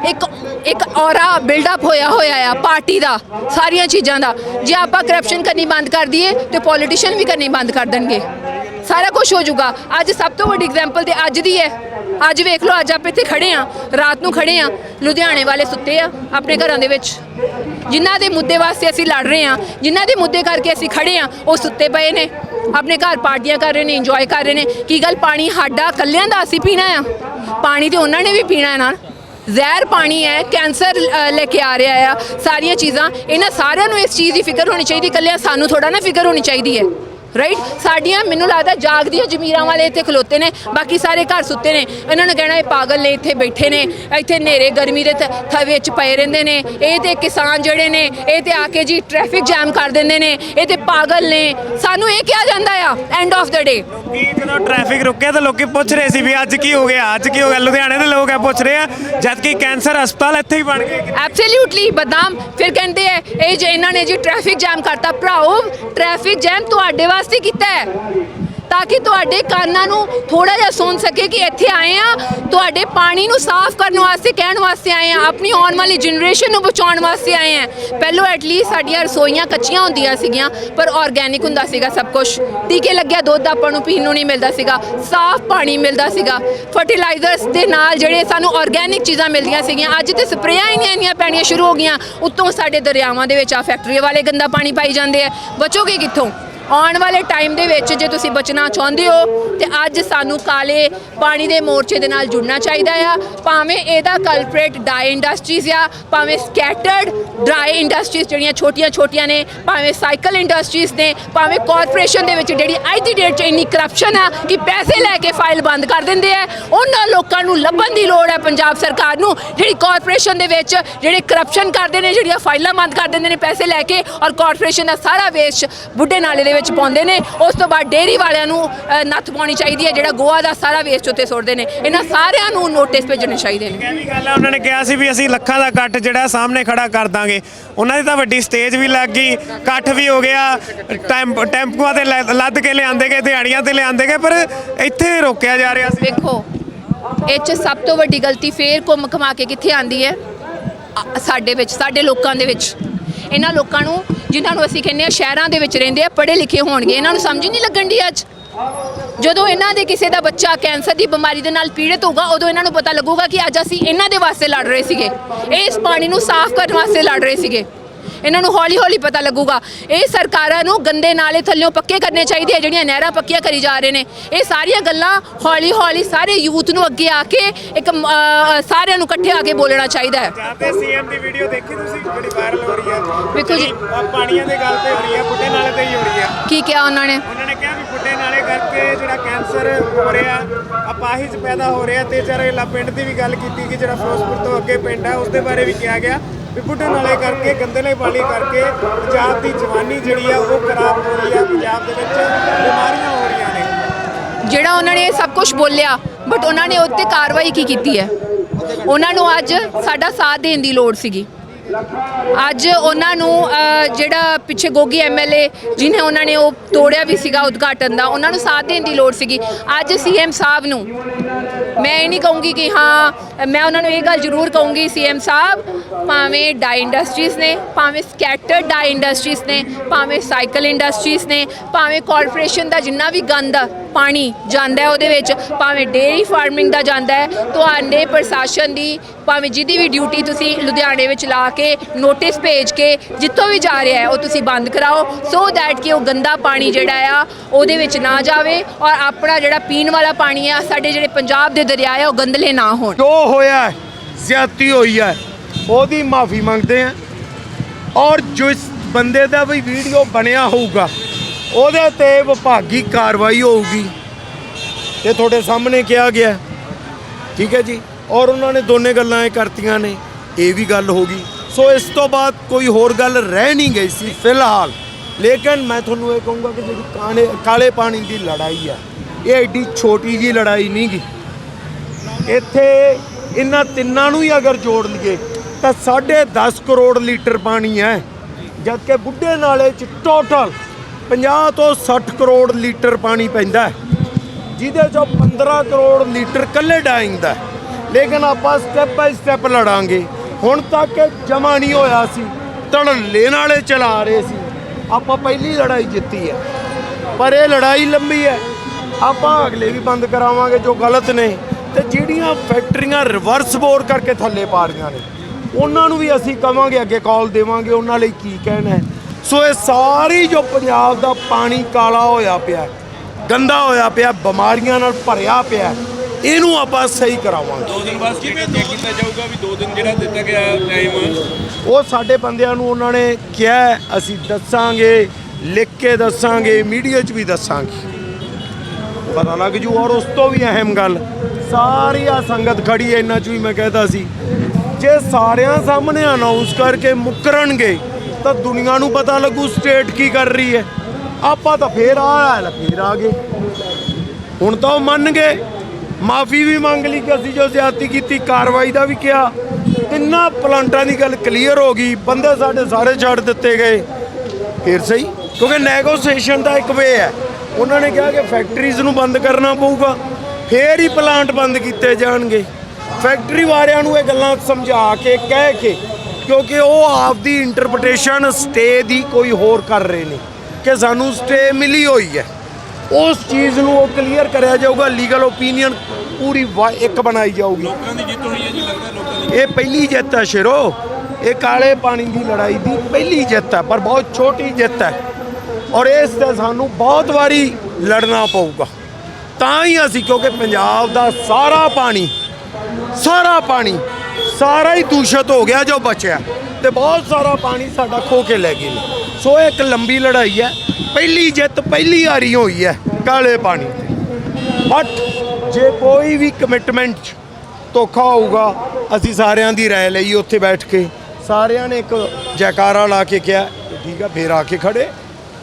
ਇੱਕ ਇੱਕ ਔਰਾ ਬਿਲਡਅਪ ਹੋਇਆ ਹੋਇਆ ਆ ਪਾਰਟੀ ਦਾ, ਸਾਰੀਆਂ ਚੀਜ਼ਾਂ ਦਾ। ਜੇ ਆਪਾਂ ਕਰਪਸ਼ਨ ਕਰਨੀ ਬੰਦ ਕਰ ਦਈਏ ਤੇ ਪੋਲੀਟੀਸ਼ੀਅਨ ਵੀ ਕਰਨੀ ਬੰਦ ਕਰ ਦੇਣਗੇ। ਸਾਰਾ ਕੁਝ ਹੋ ਜਾਊਗਾ। ਅੱਜ ਸਭ ਤੋਂ ਵੱਡੀ ਐਗਜ਼ਾਮਪਲ ਤੇ ਅੱਜ ਦੀ ਹੈ। ਅੱਜ ਵੇਖ ਲਓ, ਅੱਜ ਆਪਾਂ ਇੱਥੇ ਖੜੇ ਆ ਰਾਤ ਨੂੰ ਖੜੇ ਆ ਲੁਧਿਆਣੇ ਵਾਲੇ ਸੁੱਤੇ ਆ ਆਪਣੇ ਘਰਾਂ ਦੇ ਵਿੱਚ। ਜਿਨ੍ਹਾਂ ਦੇ ਮੁੱਦੇ ਵਾਸਤੇ ਅਸੀਂ ਲੜ ਰਹੇ ਆ ਜਿਨ੍ਹਾਂ ਦੇ ਮੁੱਦੇ ਕਰਕੇ ਅਸੀਂ ਖੜੇ ਆ ਉਹ ਸੁੱਤੇ ਪਏ ਨੇ। ਆਪਣੇ ਘਰ ਪਾਰਟੀਆਂ ਕਰ ਰਹੇ ਨੇ ਇੰਜੋਏ ਕਰ ਰਹੇ ਨੇ। ਕੀ ਗੱਲ? ਪਾਣੀ ਸਾਡਾ ਕੱਲਿਆਂ ਦਾ ਅਸੀਂ ਪੀਣਾ ਆ? ਪਾਣੀ ਤੇ ਉਹਨਾਂ ਨੇ ਵੀ ਪੀਣਾ ਹੈ ਨਾਲ। ਜ਼ਹਿਰ ਪਾਣੀ ਹੈ, ਕੈਂਸਰ ਲੈ ਕੇ ਆ ਰਿਹਾ ਆ। ਸਾਰੀਆਂ ਚੀਜ਼ਾਂ, ਇਹਨਾਂ ਸਾਰਿਆਂ ਨੂੰ ਇਸ ਚੀਜ਼ ਦੀ ਫਿਕਰ ਹੋਣੀ ਚਾਹੀਦੀ ਕੱਲਿਆਂ ਸਾਨੂੰ ਥੋੜਾ ਨਾ ਫਿਕਰ ਹੋਣੀ ਚਾਹੀਦੀ ਹੈ। ਰਾਈਟ ਸਾਡੀਆਂ ਮੈਨੂੰ ਲੱਗਦਾ ਜਾਗਦੀਆਂ ਜ਼ਮੀਰਾਂ ਵਾਲੇ ਇੱਥੇ ਖਲੋਤੇ ਨੇ ਬਾਕੀ ਸਾਰੇ ਘਰ ਸੁੱਤੇ ਨੇ। ਇਹਨਾਂ ਨੇ ਕਹਿਣਾ ਇਹ ਪਾਗਲ ਨੇ ਇੱਥੇ ਬੈਠੇ ਨੇ। ਇੱਥੇ ਹਨੇਰੇ ਗਰਮੀ ਦੇ th- ਥ ਵਿੱਚ ਪਏ ਰਹਿੰਦੇ ਨੇ। ਇਹ ਤੇ ਕਿਸਾਨ ਜਿਹੜੇ ਨੇ ਇਹ ਤੇ ਆ ਕੇ ਜੀ ਟ੍ਰੈਫਿਕ ਜਾਮ ਕਰ ਦਿੰਦੇ ਨੇ। ਇਹ ਤੇ ਪਾਗਲ ਨੇ। ਸਾਨੂੰ ਇਹ ਕਿਹਾ ਜਾਂਦਾ ਆ ਐਂਡ ਆਫ ਦਾ ਡੇ ਕੀ ਜਦੋਂ ਟ੍ਰੈਫਿਕ ਰੁਕਿਆ ਤਾਂ ਲੋਕੀ ਪੁੱਛ ਰਹੇ ਸੀ ਵੀ ਅੱਜ ਕੀ ਹੋ ਗਿਆ ਅੱਜ ਕੀ ਹੋ ਗਿਆ? ਲੁਧਿਆਣੇ ਦੇ ਲੋਕ ਆ ਪੁੱਛ ਰਹੇ ਆ ਜਦ ਕਿ ਕੈਂਸਰ ਹਸਪਤਾਲ ਇੱਥੇ ਹੀ ਬਣ ਗਏ। ਐਬਸੋਲੂਟਲੀ ਬਦਨਾਮ ਫਿਰ ਕਹਿੰਦੇ ਐ ਇਹ ਜੇ ਇਹਨਾਂ ਨੇ ਜੀ ਟ੍ਰੈਫਿਕ ਜਾਮ ਕਰਤਾ ਭਰਾਓ ਟ੍ਰੈਫਿਕ ਜੈਮ ਤੁਹਾਡੇ ਵਾਸਤੇ ਕੀਤਾ ਹੈ, ਤਾਂ ਕਿ ਤੁਹਾਡੇ ਕੰਨਾਂ ਨੂੰ ਥੋੜਾ ਜਿਹਾ ਸੁਣ ਸਕੇ ਕਿ ਇੱਥੇ ਆਏ ਆ ਤੁਹਾਡੇ ਪਾਣੀ ਨੂੰ ਸਾਫ਼ ਕਰਨ ਵਾਸਤੇ, ਕਹਿਣ ਵਾਸਤੇ ਆਏ ਆ ਆਪਣੀ ਆਉਣ ਵਾਲੀ ਜਨਰੇਸ਼ਨ ਨੂੰ ਬਚਾਉਣ ਵਾਸਤੇ ਆਏ ਆ ਪਹਿਲੋਂ ਐਟਲੀਸਟ ਸਾਡੀਆਂ ਰਸੋਈਆਂ ਕੱਚੀਆਂ ਹੁੰਦੀਆਂ ਸੀਗੀਆਂ, ਪਰ ਆਰਗੈਨਿਕ ਹੁੰਦਾ ਸੀਗਾ ਸਭ ਕੁਝ ਟੀਕੇ ਲੱਗਿਆ, ਦੁੱਧ ਆਪਾਂ ਨੂੰ ਪੀਣ ਨੂੰ ਨਹੀਂ ਮਿਲਦਾ ਸੀਗਾ, ਸਾਫ਼ ਪਾਣੀ ਮਿਲਦਾ ਸੀਗਾ। ਫਰਟੀਲਾਈਜ਼ਰਸ ਦੇ ਨਾਲ ਜਿਹੜੇ ਸਾਨੂੰ ਆਰਗੈਨਿਕ ਚੀਜ਼ਾਂ ਮਿਲਦੀਆਂ ਸੀਗੀਆਂ, ਅੱਜ ਤੇ ਸਪਰੇਆਂ ਇੰਨੀਆਂ ਇੰਨੀਆਂ ਪੈਣੀਆਂ ਸ਼ੁਰੂ ਹੋ ਗਈਆਂ। ਉੱਤੋਂ ਸਾਡੇ ਦਰਿਆਵਾਂ ਦੇ ਵਿੱਚ ਆ ਫੈਕਟਰੀ ਵਾਲੇ ਗੰਦਾ ਪਾਣੀ ਪਾਈ ਜਾਂਦੇ ਆ। ਬਚੋਗੇ ਕਿੱਥੋਂ? ਆਉਣ ਵਾਲੇ ਟਾਈਮ ਦੇ ਵਿੱਚ ਜੇ ਤੁਸੀਂ ਬਚਣਾ ਚਾਹੁੰਦੇ ਹੋ, ਤੇ ਅੱਜ ਸਾਨੂੰ ਕਾਲੇ ਪਾਣੀ ਦੇ ਮੋਰਚੇ ਦੇ ਨਾਲ ਜੁੜਨਾ ਚਾਹੀਦਾ ਆ। ਭਾਵੇਂ ਇਹਦਾ ਕਲਪਰੇਟ ਡਾਈ ਇੰਡਸਟਰੀਜ਼ ਆ, ਭਾਵੇਂ ਸਕੈਟਰਡ ਡਰਾਈ ਇੰਡਸਟਰੀਜ਼ ਜਿਹੜੀਆਂ ਛੋਟੀਆਂ ਛੋਟੀਆਂ ਨੇ, ਭਾਵੇਂ ਸਾਈਕਲ ਇੰਡਸਟਰੀਜ਼ ਨੇ, ਭਾਵੇਂ ਕਾਰਪੋਰੇਸ਼ਨ ਦੇ ਵਿੱਚ ਜਿਹੜੀ ਅੱਜ ਦੀ ਡੇਟ 'ਚ ਇੰਨੀ ਕਰਪਸ਼ਨ ਆ ਕਿ ਪੈਸੇ ਲੈ ਕੇ ਫਾਈਲ ਬੰਦ ਕਰ ਦਿੰਦੇ ਆ। ਉਹਨਾਂ ਲੋਕਾਂ ਨੂੰ ਲੱਭਣ ਦੀ ਲੋੜ ਹੈ ਪੰਜਾਬ ਸਰਕਾਰ ਨੂੰ, ਜਿਹੜੀ ਕਾਰਪੋਰੇਸ਼ਨ ਦੇ ਵਿੱਚ ਜਿਹੜੇ ਕਰਪਸ਼ਨ ਕਰਦੇ ਨੇ, ਜਿਹੜੀਆਂ ਫਾਈਲਾਂ ਬੰਦ ਕਰ ਦਿੰਦੇ ਨੇ ਪੈਸੇ ਲੈ ਕੇ, ਔਰ ਕਾਰਪੋਰੇਸ਼ਨ ਦਾ ਸਾਰਾ ਵੇਸਟ ਬੁੱਢੇ ਨਾਲੇ ਦੇ ਵਿੱਚ ਪਾਉਂਦੇ ਨੇ। ਉਸ ਤੋਂ ਬਾਅਦ ਡੇਅਰੀ ਵਾਲਿਆਂ ਨੂੰ ਅ, ਨੱਥ ਪਾਉਣੀ ਚਾਹੀਦੀ ਹੈ ਜਿਹੜਾ ਗੋਆ ਦਾ ਸਾਰਾ ਵੇਸਟ ਉੱਤੇ ਸੁੱਟਦੇ ਨੇ। ਇਹਨਾਂ ਸਾਰਿਆਂ ਨੂੰ ਨੋਟਿਸ ਭੇਜਣੇ ਚਾਹੀਦੇ ਨੇ। ਇਹ ਵੀ ਗੱਲ ਹੈ ਉਹਨਾਂ ਨੇ ਕਿਹਾ ਸੀ ਵੀ ਅਸੀਂ ਲੱਖਾਂ ਦਾ ਇਕੱਠ ਜਿਹੜਾ ਸਾਹਮਣੇ ਖੜਾ ਕਰ ਦਾਂਗੇ। ਉਹਨਾਂ ਦੀ ਤਾਂ ਵੱਡੀ ਸਟੇਜ ਵੀ ਲੱਗ ਗਈ ਇਕੱਠ ਵੀ ਹੋ ਗਿਆ। ਟੈਂਪ- ਟੈਂਪੂਆਂ ਤੇ ਲੈ- ਲੱਦ ਕੇ ਲਿਆਂਦੇ ਗਏ ਦਿਹਾੜੀਆਂ ਤੇ ਲਿਆਂਦੇ ਗਏ ਪਰ ਇੱਥੇ ਰੋਕਿਆ ਜਾ ਰਿਹਾ ਸੀ। ਵੇਖੋ ਇਹ ਚ ਸਭ ਤੋਂ ਵੱਡੀ ਗਲਤੀ ਫੇਰ ਘੁੰਮ ਘਮਾ ਕੇ ਕਿੱਥੇ ਆਂਦੀ ਹੈ? ਸਾਡੇ ਵਿੱਚ ਸਾਡੇ ਲੋਕਾਂ ਦੇ ਵਿੱਚ। ਇਹਨਾਂ ਲੋਕਾਂ ਨੂੰ, ਜਿਨ੍ਹਾਂ ਨੂੰ ਅਸੀਂ ਕਹਿੰਦੇ ਆ ਸ਼ਹਿਰਾਂ ਦੇ ਵਿੱਚ ਰਹਿੰਦੇ ਆ, ਪੜ੍ਹੇ ਲਿਖੇ ਹੋਣਗੇ। ਇਹਨਾਂ ਨੂੰ ਸਮਝ ਨਹੀਂ ਲੱਗਣ ਦੀ ਅੱਜ। ਜਦੋਂ ਇਹਨਾਂ ਦੇ ਕਿਸੇ ਦਾ ਬੱਚਾ ਕੈਂਸਰ ਦੀ ਬਿਮਾਰੀ ਦੇ ਨਾਲ ਪੀੜਤ ਹੋਊਗਾ, ਉਦੋਂ ਇਹਨਾਂ ਨੂੰ ਪਤਾ ਲੱਗੂਗਾ ਕਿ ਅੱਜ ਅਸੀਂ ਇਹਨਾਂ ਦੇ ਵਾਸਤੇ ਲੜ ਰਹੇ ਸੀਗੇ। ਇਹ ਇਸ ਪਾਣੀ ਨੂੰ ਸਾਫ਼ ਕਰਨ ਵਾਸਤੇ ਲੜ ਰਹੇ ਸੀਗੇ। ਇਹਨਾਂ ਨੂੰ ਹੌਲੀ ਹੌਲੀ ਪਤਾ ਲੱਗੂਗਾ। ਇਹ ਸਰਕਾਰਾਂ ਨੂੰ ਗੰਦੇ ਨਾਲੇ ਥੱਲਿਓਂ ਪੱਕੇ ਕਰਨੇ ਚਾਹੀਦੇ ਆ ਜਿਹੜੀਆਂ ਨਹਿਰਾਂ ਪੱਕੀਆਂ ਕਰੀ ਜਾ ਰਹੇ ਨੇ। ਇਹ ਸਾਰੀਆਂ ਗੱਲਾਂ ਹੌਲੀ ਹੌਲੀ ਸਾਰੇ ਯੂਥ ਨੂੰ ਅੱਗੇ ਆ ਕੇ ਇੱਕ ਸਾਰਿਆਂ ਨੂੰ ਇਕੱਠੇ ਆ ਕੇ ਬੋਲਣਾ ਚਾਹੀਦਾ ਹੈ। ਜਾਂ ਤੇ ਸੀਐਮ ਦੀ ਵੀਡੀਓ ਦੇਖੀ ਤੁਸੀਂ? ਜਿਹੜੀ ਵਾਇਰਲ ਹੋ ਰਹੀ ਹੈ। ਵੇਖੋ ਜੀ। ਆਹ ਪਾਣੀਆਂ ਦੇ ਗੱਲ ਤੇ ਹੋ ਰਹੀ ਹੈ ਬੁੱਢੇ ਨਾਲੇ ਤੇ ਹੀ ਹੋ ਰਹੀ ਹੈ। ਕੀ ਕਿਹਾ ਉਹਨਾਂ ਨੇ? ਉਹਨਾਂ ਨੇ ਕਿਹਾ ਵੀ ਬੁੱਢੇ ਨਾਲੇ ਕਰਕੇ ਜਿਹੜਾ ਕੈਂਸਰ ਹੋ ਰਿਹਾ ਅਪਾਹਿਜ ਪੈਦਾ ਹੋ ਰਿਹਾ ਤੇ ਪਿੰਡ ਦੀ ਵੀ ਗੱਲ ਕੀਤੀ ਕਿ ਜਿਹੜਾ ਫਿਰੋਜ਼ਪੁਰ ਤੋਂ ਅੱਗੇ ਪਿੰਡ ਹੈ ਉਸ ਦੇ ਬਾਰੇ ਵੀ ਕਿਹਾ ਗਿਆ। ਵੀ ਬੁੱਢੇ ਨਾਲੇ ਕਰਕੇ, ਗੰਦਲੇ ਪਾਣੀ ਕਰਕੇ ਪੰਜਾਬ ਦੀ ਜਵਾਨੀ ਜਿਹੜੀ ਆ ਉਹ ਖਰਾਬ ਹੋ ਰਹੀ ਹੈ ਪੰਜਾਬ ਦੇ ਵਿੱਚ ਬਿਮਾਰੀਆਂ ਹੋ ਰਹੀਆਂ ਨੇ। ਜਿਹੜਾ ਉਹਨਾਂ ਨੇ ਸਭ ਕੁਝ ਬੋਲਿਆ ਬਟ ਉਹਨਾਂ ਨੇ ਉੱਤੇ ਕਾਰਵਾਈ ਕੀ ਕੀਤੀ ਹੈ? ਉਹਨਾਂ ਨੂੰ ਅੱਜ ਸਾਡਾ ਸਾਥ ਦੇਣ ਦੀ ਲੋੜ ਸੀਗੀ। ਅੱਜ ਉਹਨਾਂ ਨੂੰ ਜਿਹੜਾ ਪਿੱਛੇ ਗੋਗੀ ਐਮਐਲਏ ਜਿਨੇ ਉਹਨਾਂ ਨੇ ਉਹ ਤੋੜਿਆ ਵੀ ਸੀਗਾ ਉਦਘਾਟਨ ਦਾ, ਉਹਨਾਂ ਨੂੰ ਸਾਥ ਦੇਣ ਦੀ ਲੋੜ ਸੀਗੀ। ਅੱਜ ਸੀਐਮ ਸਾਹਿਬ ਨੂੰ ਮੈਂ ਇਹ ਨਹੀਂ ਕਹੂੰਗੀ ਕਿ ਹਾਂ, ਮੈਂ ਉਹਨਾਂ ਨੂੰ ਇਹ ਗੱਲ ਜ਼ਰੂਰ ਕਹੂੰਗੀ ਸੀਐਮ ਸਾਹਿਬ, ਭਾਵੇਂ ਡਾਈ ਇੰਡਸਟਰੀਜ਼ ਨੇ, ਭਾਵੇਂ ਸਕੈਟਰਡ ਡਾਈ ਇੰਡਸਟਰੀਜ਼ ਨੇ, ਭਾਵੇਂ ਸਾਈਕਲ ਇੰਡਸਟਰੀਜ਼ ਨੇ, ਭਾਵੇਂ ਕਾਰਪੋਰੇਸ਼ਨ ਦਾ ਜਿੰਨਾ ਵੀ ਗੰਦ ਪਾਣੀ ਜਾਂਦਾ ਹੈ ਉਹਦੇ ਵਿੱਚ, ਭਾਵੇਂ ਡੇਅਰੀ ਫਾਰਮਿੰਗ ਦਾ ਜਾਂਦਾ ਹੈ, ਤੁਹਾਡੇ ਪ੍ਰਸ਼ਾਸਨ ਦੀ ਭਾਵੇਂ ਜਿਹਦੀ ਵੀ ਡਿਊਟੀ ਤੁਸੀਂ ਲੁਧਿਆਣੇ ਵਿੱਚ ਲਾ ਕੇ ਨੋਟਿਸ ਭੇਜ ਕੇ ਜਿੱਥੋਂ ਵੀ ਜਾ ਰਿਹਾ ਹੈ ਉਹ ਤੁਸੀਂ ਬੰਦ ਕਰਾਓ। ਸੋ ਦੈਟ ਕਿ ਉਹ ਗੰਦਾ ਪਾਣੀ ਜਿਹੜਾ ਆ ਉਹਦੇ ਵਿੱਚ ਨਾ ਜਾਵੇ ਔਰ ਆਪਣਾ ਜਿਹੜਾ ਪੀਣ ਵਾਲਾ ਪਾਣੀ ਆ ਸਾਡੇ ਜਿਹੜੇ ਪੰਜਾਬ ਦੇ ਦਰਿਆ ਆ ਉਹ ਗੰਦਲੇ ਨਾ ਹੋਣ। ਜੋ ਹੋਇਆ ਹੈ, ਜ਼ਿਆਦਤੀ ਹੋਈ ਹੈ। ਉਹਦੀ ਮਾਫੀ ਮੰਗਦੇ ਆ ਔਰ ਜਿਸ ਬੰਦੇ ਦਾ ਵੀ ਵੀਡੀਓ ਬਣਿਆ ਹੋਊਗਾ ਉਹਦੇ ਤੇ ਵਿਭਾਗੀ ਕਾਰਵਾਈ ਹੋਊਗੀ। ਇਹ ਤੁਹਾਡੇ ਸਾਹਮਣੇ ਕਿਹਾ ਗਿਆ। ਠੀਕ ਹੈ ਜੀ? ਔਰ ਉਹਨਾਂ ਨੇ ਦੋਨੇ ਗੱਲਾਂ ਇਹ ਕਰਤੀਆਂ ਨੇ, ਇਹ ਵੀ ਗੱਲ ਹੋ ਗਈ। ਸੋ ਇਸ ਤੋਂ ਬਾਅਦ ਕੋਈ ਹੋਰ ਗੱਲ ਰਹਿ ਨਹੀਂ ਗਈ ਸੀ ਫਿਲਹਾਲ। ਲੇਕਿਨ ਮੈਂ ਤੁਹਾਨੂੰ ਇਹ ਕਹੂੰਗਾ ਕਿ ਜਿਹੜੀ ਕਾਲੇ ਕਾਲੇ ਪਾਣੀ ਦੀ ਲੜਾਈ ਹੈ ਇਹ ਐਡੀ ਛੋਟੀ ਜੀ ਲੜਾਈ ਨਹੀਂ ਗੀ। ਇੱਥੇ ਇਹਨਾਂ ਤਿੰਨਾਂ ਨੂੰ ਹੀ ਅਗਰ ਜੋੜ ਲਈਏ, ਤਾਂ 10.5 ਕਰੋੜ ਲੀਟਰ ਪਾਣੀ ਹੈ। ਜਦ ਕਿ ਬੁੱਢੇ ਨਾਲੇ 'ਚ ਟੋਟਲ 50 ਤੋਂ 60 ਕਰੋੜ ਲੀਟਰ ਪਾਣੀ ਪੈਂਦਾ ਜਿਹਦੇ ਚੋਂ 15 ਕਰੋੜ ਲੀਟਰ ਕੱਲੇ ਡਾਈਂਗ ਦਾ ਲੇਕਿਨ ਆਪਾਂ ਸਟੈਪ ਬਾਈ ਸਟੈਪ ਲੜਾਂਗੇ। ਹੁਣ ਤੱਕ ਇਹ ਜਮਾ ਨਹੀਂ ਹੋਇਆ ਸੀ। ਧੜੱਲੇ ਨਾਲੇ ਚਲਾ ਰਹੇ ਸੀ। ਆਪਾਂ ਪਹਿਲੀ ਲੜਾਈ ਜਿੱਤੀ ਹੈ। ਪਰ ਇਹ ਲੜਾਈ ਲੰਬੀ ਹੈ। ਆਪਾਂ ਅਗਲੇ ਵੀ ਬੰਦ ਕਰਾਵਾਂਗੇ ਜੋ ਗਲਤ ਨੇ। ਤੇ ਜਿਹੜੀਆਂ ਫੈਕਟਰੀਆਂ ਰਿਵਰਸ ਬੋਰ ਕਰਕੇ ਥੱਲੇ ਪਾ ਰਹੀਆਂ ਨੇ, ਉਹਨਾਂ ਨੂੰ ਵੀ ਅਸੀਂ ਕਵਾਂਗੇ, ਅੱਗੇ ਕਾਲ ਦੇਵਾਂਗੇ, ਉਹਨਾਂ ਲਈ ਕੀ ਕਹਿਣਾ ਹੈ। ਸੋ ਇਹ ਸਾਰੀ ਜੋ ਪੰਜਾਬ ਦਾ ਪਾਣੀ ਕਾਲਾ ਹੋਇਆ ਪਿਆ, ਗੰਦਾ ਹੋਇਆ ਪਿਆ, ਬਿਮਾਰੀਆਂ ਨਾਲ ਭਰਿਆ ਪਿਆ ਇਹਨੂੰ ਆਪਾਂ ਸਹੀ ਕਰਾਵਾਂਗੇ। ਦੋ ਦਿਨ ਬਾਅਦ ਕਿਵੇਂ ਚੈੱਕ ਕੀਤਾ ਜਾਊਗਾ ਵੀ ਦੋ ਦਿਨ ਜਿਹੜਾ ਦਿੱਤਾ ਗਿਆ ਟਾਈਮ ਉਹ ਸਾਡੇ ਬੰਦਿਆਂ ਨੂੰ ਉਹਨਾਂ ਨੇ ਕਿਹਾ ਹੈ, ਅਸੀਂ ਦੱਸਾਂਗੇ ਲਿਖ ਕੇ ਦੱਸਾਂਗੇ ਮੀਡੀਆ 'ਚ ਵੀ ਦੱਸਾਂਗੇ। ਪਤਾ ਲੱਗ ਜੂ ਔਰ ਉਸ ਤੋਂ ਵੀ ਅਹਿਮ ਗੱਲ ਸਾਰੀ ਆ ਸੰਗਤ ਖੜੀ ਹੈ ਇਹਨਾਂ 'ਚ ਵੀ ਮੈਂ ਕਹਿਦਾ ਸੀ। ਜੇ ਸਾਰਿਆਂ ਸਾਹਮਣੇ ਅਨਾਉਂਸ ਕਰਕੇ ਮੁਕਰਨਗੇ ਤਾਂ ਦੁਨੀਆ ਨੂੰ ਪਤਾ ਲੱਗੂ ਸਟੇਟ ਕੀ ਕਰ ਰਹੀ ਹੈ। ਆਪਾਂ ਤਾਂ ਫੇਰ ਆ ਲੈ ਫੇਰ ਆ ਗਏ। ਹੁਣ ਤਾਂ ਉਹ ਮੰਨ ਗਏ। ਮਾਫੀ ਵੀ ਮੰਗ ਲਈ ਕਿ ਅਸੀਂ ਜੋ ਜ਼ਿਆਦਤੀ ਕੀਤੀ, ਕਾਰਵਾਈ ਦਾ ਵੀ ਕਿਹਾ। ਤਿੰਨਾਂ ਪਲਾਂਟਾਂ ਦੀ ਗੱਲ ਕਲੀਅਰ ਹੋ ਗਈ, ਬੰਦੇ ਸਾਡੇ ਸਾਰੇ ਛੱਡ ਦਿੱਤੇ ਗਏ। ਫਿਰ ਸਹੀ? ਕਿਉਂਕਿ ਨੈਗੋਸੀਏਸ਼ਨ ਦਾ ਇੱਕ ਵੇ ਹੈ। ਉਹਨਾਂ ਨੇ ਕਿਹਾ ਕਿ ਫੈਕਟਰੀਜ਼ ਨੂੰ ਬੰਦ ਕਰਨਾ ਪਊਗਾ, ਫੇਰ ਹੀ ਪਲਾਂਟ ਬੰਦ ਕੀਤੇ ਜਾਣਗੇ। ਫੈਕਟਰੀ ਵਾਲਿਆਂ ਨੂੰ ਇਹ ਗੱਲਾਂ ਸਮਝਾ ਕੇ, ਕਹਿ ਕੇ, ਕਿਉਂਕਿ ਉਹ ਆਪਦੀ ਇੰਟਰਪ੍ਰੀਟੇਸ਼ਨ ਸਟੇ ਦੀ ਕੋਈ ਹੋਰ ਕਰ ਰਹੇ ਨੇ। ਕਿ ਸਾਨੂੰ ਸਟੇ ਮਿਲੀ ਹੋਈ ਹੈ। ਉਸ ਚੀਜ਼ ਨੂੰ ਉਹ ਕਲੀਅਰ ਕਰਿਆ ਜਾਊਗਾ ਲੀਗਲ ਓਪੀਨੀਅਨ ਪੂਰੀ ਇੱਕ ਬਣਾਈ ਜਾਊਗੀ। ਲੋਕਾਂ ਦੀ ਜਿੱਤ ਹੋਈ ਹੈ ਜੀ ਲੱਗਦਾ ਲੋਕਾਂ ਦੀ ਇਹ ਪਹਿਲੀ ਜਿੱਤ ਹੈ ਸ਼ੇਰੋ। ਇਹ ਕਾਲੇ ਪਾਣੀ ਦੀ ਲੜਾਈ ਦੀ ਪਹਿਲੀ ਜਿੱਤ ਹੈ ਪਰ ਬਹੁਤ ਛੋਟੀ ਜਿੱਤ ਹੈ। ਔਰ ਇਸ ਤੇ ਸਾਨੂੰ ਬਹੁਤ ਵਾਰੀ ਲੜਨਾ ਪਊਗਾ। ਤਾਂ ਹੀ ਅਸੀਂ ਕਿਉਂਕਿ ਪੰਜਾਬ ਦਾ ਸਾਰਾ ਪਾਣੀ ਸਾਰਾ ਪਾਣੀ ਸਾਰਾ ਹੀ ਦੂਸ਼ਿਤ ਹੋ ਗਿਆ ਜੋ ਬਚਿਆ। ਤੇ ਬਹੁਤ ਸਾਰਾ ਪਾਣੀ ਸਾਡਾ ਖੋ ਕੇ ਲੈ ਗਏ ਨੇ। ਸੋ ਇਹ ਇੱਕ ਲੰਬੀ ਲੜਾਈ ਹੈ। ਪਹਿਲੀ ਜਿੱਤ, ਪਹਿਲੀ ਵਾਰੀ ਹੋਈ ਹੈ ਕਾਲੇ ਪਾਣੀ ਤੇ। ਬਟ ਜੇ ਕੋਈ ਵੀ ਕਮਿਟਮੈਂਟ ਧੋਖਾ ਹੋਊਗਾ, ਅਸੀਂ ਸਾਰਿਆਂ ਦੀ ਰਾਏ ਲਈ ਉੱਥੇ ਬੈਠ ਕੇ ਸਾਰਿਆਂ ਨੇ ਇੱਕ ਜੈਕਾਰਾ ਲਾ ਕੇ ਕਿਹਾ ਠੀਕ ਆ, ਫੇਰ ਆ ਕੇ ਖੜੇ।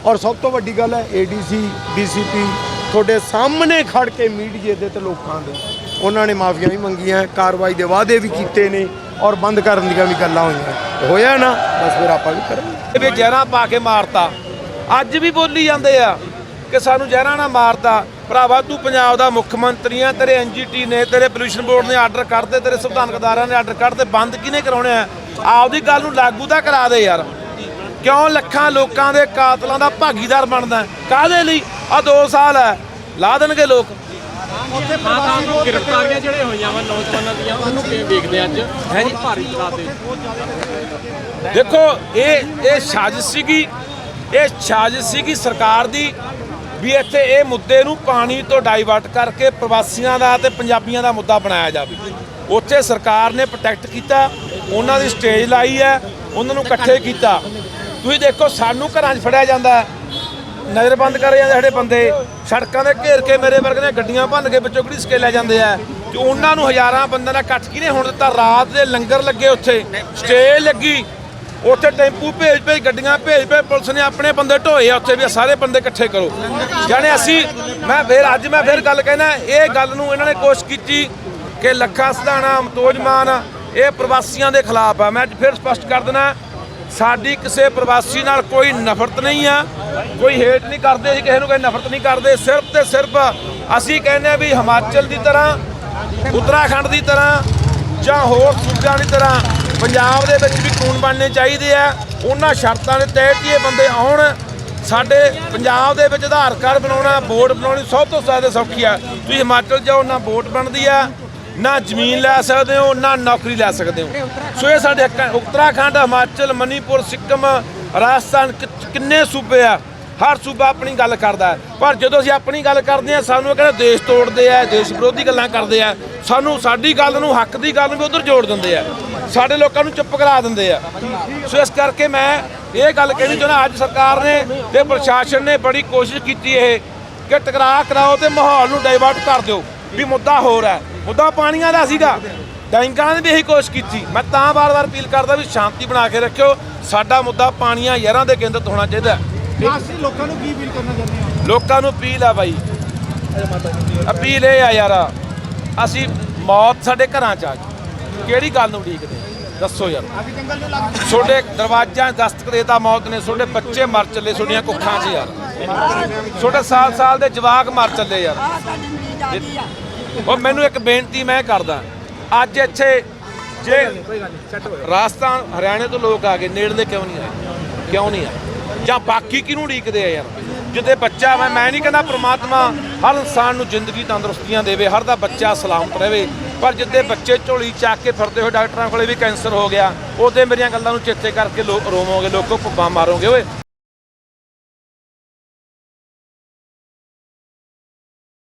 ਔਰ ਸਭ ਤੋਂ ਵੱਡੀ ਗੱਲ ਹੈ ਏਡੀਸੀ ਡੀਸੀਪੀ ਤੁਹਾਡੇ ਸਾਹਮਣੇ ਖੜ ਕੇ ਮੀਡੀਏ ਦੇ ਤੇ ਲੋਕਾਂ ਦੇ। ਉਹਨਾਂ ਨੇ ਮਾਫੀਆਂ ਵੀ ਮੰਗੀਆਂ, ਕਾਰਵਾਈ ਦੇ ਵਾਅਦੇ ਵੀ ਕੀਤੇ ਨੇ ਔਰ ਬੰਦ ਕਰਨ ਦੀਆਂ ਵੀ ਗੱਲਾਂ ਹੋਈਆਂ। ਹੋਇਆ ਨਾ, ਬਸ ਫਿਰ ਆਪਾਂ ਵੀ ਕਰਾਂਗੇ। ਵੀ ਜ਼ਹਿਰਾਂ ਪਾ ਕੇ ਮਾਰਤਾ। ਅੱਜ ਵੀ ਬੋਲੀ ਜਾਂਦੇ ਆ ਕਿ ਸਾਨੂੰ ਜ਼ਹਿਰਾਂ ਨਾਲ ਮਾਰਤਾ। ਭਰਾਵਾ, ਤੂੰ ਪੰਜਾਬ ਦਾ ਮੁੱਖ ਮੰਤਰੀ ਆ ਤੇਰੇ ਐਨਜੀਟੀ ਨੇ, ਤੇਰੇ ਪੋਲੂਸ਼ਨ ਬੋਰਡ ਨੇ ਆਰਡਰ ਕੱਢਦੇ, ਤੇਰੇ ਸੰਵਿਧਾਨਕ ਅਦਾਰਿਆਂ ਨੇ ਆਰਡਰ ਕੱਢਦੇ, ਬੰਦ ਕਿਹਨੇ ਕਰਾਉਣੇ ਆ? ਆਪਦੀ ਗੱਲ ਨੂੰ ਲਾਗੂ ਤਾਂ ਕਰਾ ਦੇ ਯਾਰ। ਕਿਉਂ ਲੱਖਾਂ ਲੋਕਾਂ ਦੇ ਕਾਤਲਾਂ ਦਾ ਭਾਗੀਦਾਰ ਬਣਦਾ ਕਾਹਦੇ ਲਈ? ਆ 2 ਸਾਲ ਹੈ। ਲਾ ਦੇਣਗੇ ਲੋਕ। ਗ੍ਰਿਫਤਾਰੀਆਂ ਜਿਹੜੇ ਹੋਈਆਂ ਵਾ ਨੌਜਵਾਨਾਂ ਦੀਆਂ ਉਹਨੂੰ ਕਿਵੇਂ ਵੇਖਦੇ ਅੱਜ। ਹੈ ਜੀ? ਭਾਰੀ ਚਲਾਤੇ ਦੇਖੋ ਇਹ ਇਹ ਸਾਜ਼ਿਸ਼ ਸੀਗੀ ਇਹ ਸਾਜ਼ਿਸ਼ ਸੀਗੀ ਸਰਕਾਰ ਦੀ ਵੀ ਇੱਥੇ ਇਹ ਮੁੱਦੇ ਨੂੰ ਪਾਣੀ ਤੋਂ ਡਾਈਵਰਟ ਕਰਕੇ ਪ੍ਰਵਾਸੀਆਂ ਦਾ ਤੇ ਪੰਜਾਬੀਆਂ ਦਾ ਮੁੱਦਾ ਬਣਾਇਆ ਜਾਵੇ। ਉੱਥੇ ਸਰਕਾਰ ਨੇ ਪ੍ਰੋਟੈਕਟ ਕੀਤਾ ਉਹਨਾਂ ਦੀ ਸਟੇਜ ਲਾਈ ਹੈ ਉਹਨਾਂ ਨੂੰ ਇਕੱਠੇ ਕੀਤਾ। ਤੁਸੀਂ ਦੇਖੋ ਸਾਨੂੰ ਘਰਾਂ 'ਚ ਫੜਿਆ ਜਾਂਦਾ ਹੈ। ਨਜ਼ਰਬੰਦ ਕਰੇ ਜਾਂਦੇ ਸਾਡੇ ਬੰਦੇ। ਸੜਕਾਂ ਦੇ ਘੇਰ ਕੇ ਮੇਰੇ ਵਰਗੇ ਨੇ ਗੱਡੀਆਂ ਭੰਨ ਕੇ ਵਿੱਚੋਂ ਕਿਹੜੀ ਸਕੇ ਲੈ ਜਾਂਦੇ ਆ? ਤੇ ਉਹਨਾਂ ਨੂੰ ਹਜ਼ਾਰਾਂ ਬੰਦਿਆਂ ਦਾ ਇਕੱਠ ਕਿਹਨੇ ਹੁਣ ਦਿੱਤਾ? ਰਾਤ ਦੇ ਲੰਗਰ ਲੱਗੇ ਉੱਥੇ। ਸਟੇਜ ਲੱਗੀ। ਉੱਥੇ ਟੈਂਪੂ ਭੇਜ ਭੇਜ, ਗੱਡੀਆਂ ਭੇਜ ਭੇਜ, ਪੁਲਿਸ ਨੇ ਆਪਣੇ ਬੰਦੇ ਢੋਏ ਆ ਉੱਥੇ ਵੀ ਸਾਰੇ ਬੰਦੇ ਇਕੱਠੇ ਕਰੋ। ਜਾਣੇ ਅਸੀਂ, ਮੈਂ ਫਿਰ ਅੱਜ ਮੈਂ ਫਿਰ ਗੱਲ ਕਹਿਣਾ, ਇਹ ਗੱਲ ਨੂੰ ਇਹਨਾਂ ਨੇ ਕੋਸ਼ਿਸ਼ ਕੀਤੀ ਕਿ ਲੱਖਾ ਸਧਾਣਾ ਮਤੋਜਮਾਨ ਇਹ ਪ੍ਰਵਾਸੀਆਂ ਦੇ ਖਿਲਾਫ ਆ। ਮੈਂ ਫਿਰ ਸਪਸ਼ਟ ਕਰ ਦੇਣਾ ਸਾਡੀ ਕਿਸੇ ਪ੍ਰਵਾਸੀ ਨਾਲ ਕੋਈ ਨਫ਼ਰਤ ਨਹੀਂ ਆ। ਕੋਈ ਹੇਟ ਨਹੀਂ ਕਰਦੇ, ਅਸੀਂ ਕਿਸੇ ਨੂੰ ਕੋਈ ਨਫ਼ਰਤ ਨਹੀਂ ਕਰਦੇ। ਸਿਰਫ ਤੇ ਸਿਰਫ ਅਸੀਂ ਕਹਿੰਦੇ ਆ ਵੀ ਹਿਮਾਚਲ ਦੀ ਤਰ੍ਹਾਂ, ਉੱਤਰਾਖੰਡ ਦੀ ਤਰ੍ਹਾਂ ਜਾਂ ਹੋਰ ਸੂਬਿਆਂ ਦੀ ਤਰ੍ਹਾਂ ਪੰਜਾਬ ਦੇ ਵਿੱਚ ਵੀ ਕਾਨੂੰਨ ਬਣਨੇ ਚਾਹੀਦੇ ਆ। ਉਹਨਾਂ ਸ਼ਰਤਾਂ ਦੇ ਤਹਿਤ ਹੀ ਇਹ ਬੰਦੇ ਆਉਣ। ਸਾਡੇ ਪੰਜਾਬ ਦੇ ਵਿੱਚ ਆਧਾਰ ਕਾਰਡ ਬਣਾਉਣਾ, ਵੋਟ ਬਣਾਉਣੀ ਸਭ ਤੋਂ ਜ਼ਿਆਦਾ ਸੌਖੀ ਆ। ਤੁਸੀਂ ਹਿਮਾਚਲ ਜਾਓ, ਨਾ ਵੋਟ ਬਣਦੀ ਆ, ਨਾ ਜ਼ਮੀਨ ਲੈ ਸਕਦੇ ਹੋ, ਨਾ ਨੌਕਰੀ ਲੈ ਸਕਦੇ ਹੋ। ਸੋ ਇਹ ਸਾਡੇ ਹੱਕਾਂ ਉੱਤਰਾਖੰਡ, ਹਿਮਾਚਲ, ਮਨੀਪੁਰ, ਸਿੱਕਮ, ਰਾਜਸਥਾਨ ਕਿ- ਕਿੰਨੇ ਸੂਬੇ ਆ? ਹਰ ਸੂਬਾ ਆਪਣੀ ਗੱਲ ਕਰਦਾ ਪਰ ਜਦੋਂ ਅਸੀਂ ਆਪਣੀ ਗੱਲ ਕਰਦੇ ਆ ਸਾਨੂੰ ਇਹ ਕਹਿੰਦੇ ਦੇਸ਼ ਤੋੜਦੇ ਆ, ਦੇਸ਼ ਵਿਰੋਧੀ ਗੱਲਾਂ ਕਰਦੇ ਆ, ਸਾਨੂੰ ਸਾਡੀ ਗੱਲ ਨੂੰ, ਹੱਕ ਦੀ ਗੱਲ ਨੂੰ ਵੀ ਉਧਰ ਜੋੜ ਦਿੰਦੇ ਆ। ਸਾਡੇ ਲੋਕਾਂ ਨੂੰ ਚੁੱਪ ਕਰਾ ਦਿੰਦੇ ਆ। ਸੋ ਇਸ ਕਰਕੇ ਮੈਂ ਇਹ ਗੱਲ ਕਹਿਣੀ ਚਾਹੁੰਦਾ, ਅੱਜ ਸਰਕਾਰ ਨੇ ਤੇ ਪ੍ਰਸ਼ਾਸਨ ਨੇ ਬੜੀ ਕੋਸ਼ਿਸ਼ ਕੀਤੀ ਇਹ, ਕਿ ਟਕਰਾਅ ਕਰਾਓ ਤੇ ਮਾਹੌਲ ਨੂੰ ਡਾਈਵਰਟ ਕਰ ਦਿਓ, ਵੀ ਮੁੱਦਾ ਹੋਰ ਹੈ। ਮੁੱਦਾ ਪਾਣੀਆਂ ਦਾ ਸੀਗਾ। ਬੈਂਕਾਂ ਨੇ ਵੀ ਇਹੀ ਕੋਸ਼ਿਸ਼ ਕੀਤੀ। ਮੈਂ ਤਾਂ ਵਾਰ-ਵਾਰ ਅਪੀਲ ਕਰਦਾ ਵੀ ਸ਼ਾਂਤੀ ਬਣਾ ਕੇ ਰੱਖਿਓ। ਸਾਡਾ ਮੁੱਦਾ ਪਾਣੀਆਂ ਯਾਰਾਂ ਦੇ ਕੇਂਦਰਿਤ ਹੋਣਾ ਚਾਹੀਦਾ ਲੋਕਾਂ ਨੂੰ ਕੀ ਅਪੀਲ ਕਰਨਾ ਚਾਹੁੰਦੇ ਹੋ? ਲੋਕਾਂ ਨੂੰ ਅਪੀਲ ਆ ਬਾਈ। ਅਪੀਲ ਇਹ ਆ ਯਾਰ ਅਸੀਂ ਮੌਤ ਸਾਡੇ ਘਰਾਂ ਚ ਆ ਗਈ ਕਿਹੜੀ ਗੱਲ ਨੂੰ ਉਡੀਕਦੇ? ਦੱਸੋ ਯਾਰ। ਤੁਹਾਡੇ ਦਰਵਾਜ਼ਿਆਂ 'ਚ ਦਸਤਕ ਦੇਤਾ ਮੌਤ ਨੇ ਤੁਹਾਡੇ ਬੱਚੇ ਮਰ ਚੱਲੇ ਤੁਹਾਡੀਆਂ ਕੁੱਖਾਂ 'ਚ ਯਾਰ। ਤੁਹਾਡੇ ਸਾਲ ਸਾਲ ਦੇ ਜਵਾਕ ਮਰ ਚੱਲੇ ਯਾਰ। ਉਹ ਮੈਨੂੰ ਇੱਕ ਬੇਨਤੀ ਮੈਂ ਕਰਦਾ ਅੱਜ ਇੱਥੇ ਜੇ ਰਾਜਸਥਾਨ ਹਰਿਆਣੇ ਤੋਂ ਲੋਕ ਆ ਗਏ ਨੇੜਲੇ ਕਿਉਂ ਨਹੀਂ ਆਏ ਕਿਉਂ ਨਹੀਂ ਆਏ ਜਾਂ ਬਾਕੀ ਕਿਹਨੂੰ ਉਡੀਕਦੇ ਆ ਯਾਰ? ਜਿੱਦੇ ਬੱਚਾ ਮੈਂ ਮੈਂ ਨਹੀਂ ਕਹਿੰਦਾ ਪ੍ਰਮਾਤਮਾ ਹਰ ਇਨਸਾਨ ਨੂੰ ਜ਼ਿੰਦਗੀ ਤੰਦਰੁਸਤੀਆਂ ਦੇਵੇ, ਹਰ ਦਾ ਬੱਚਾ ਸਲਾਮਤ ਰਹੇ। ਪਰ ਜਿੱਦੇ ਬੱਚੇ ਝੋਲੀ ਚੱਕ ਕੇ ਫਿਰਦੇ ਹੋਏ ਡਾਕਟਰਾਂ ਕੋਲੇ ਵੀ ਕੈਂਸਰ ਹੋ ਗਿਆ, ਉਹਦੇ ਮੇਰੀਆਂ ਗੱਲਾਂ ਨੂੰ ਚੇਤੇ ਕਰਕੇ ਲੋਕ ਰੋਵੋਗੇ, ਲੋਕੋ ਭੁੱਬਾਂ ਮਾਰੋਗੇ। ਓਏ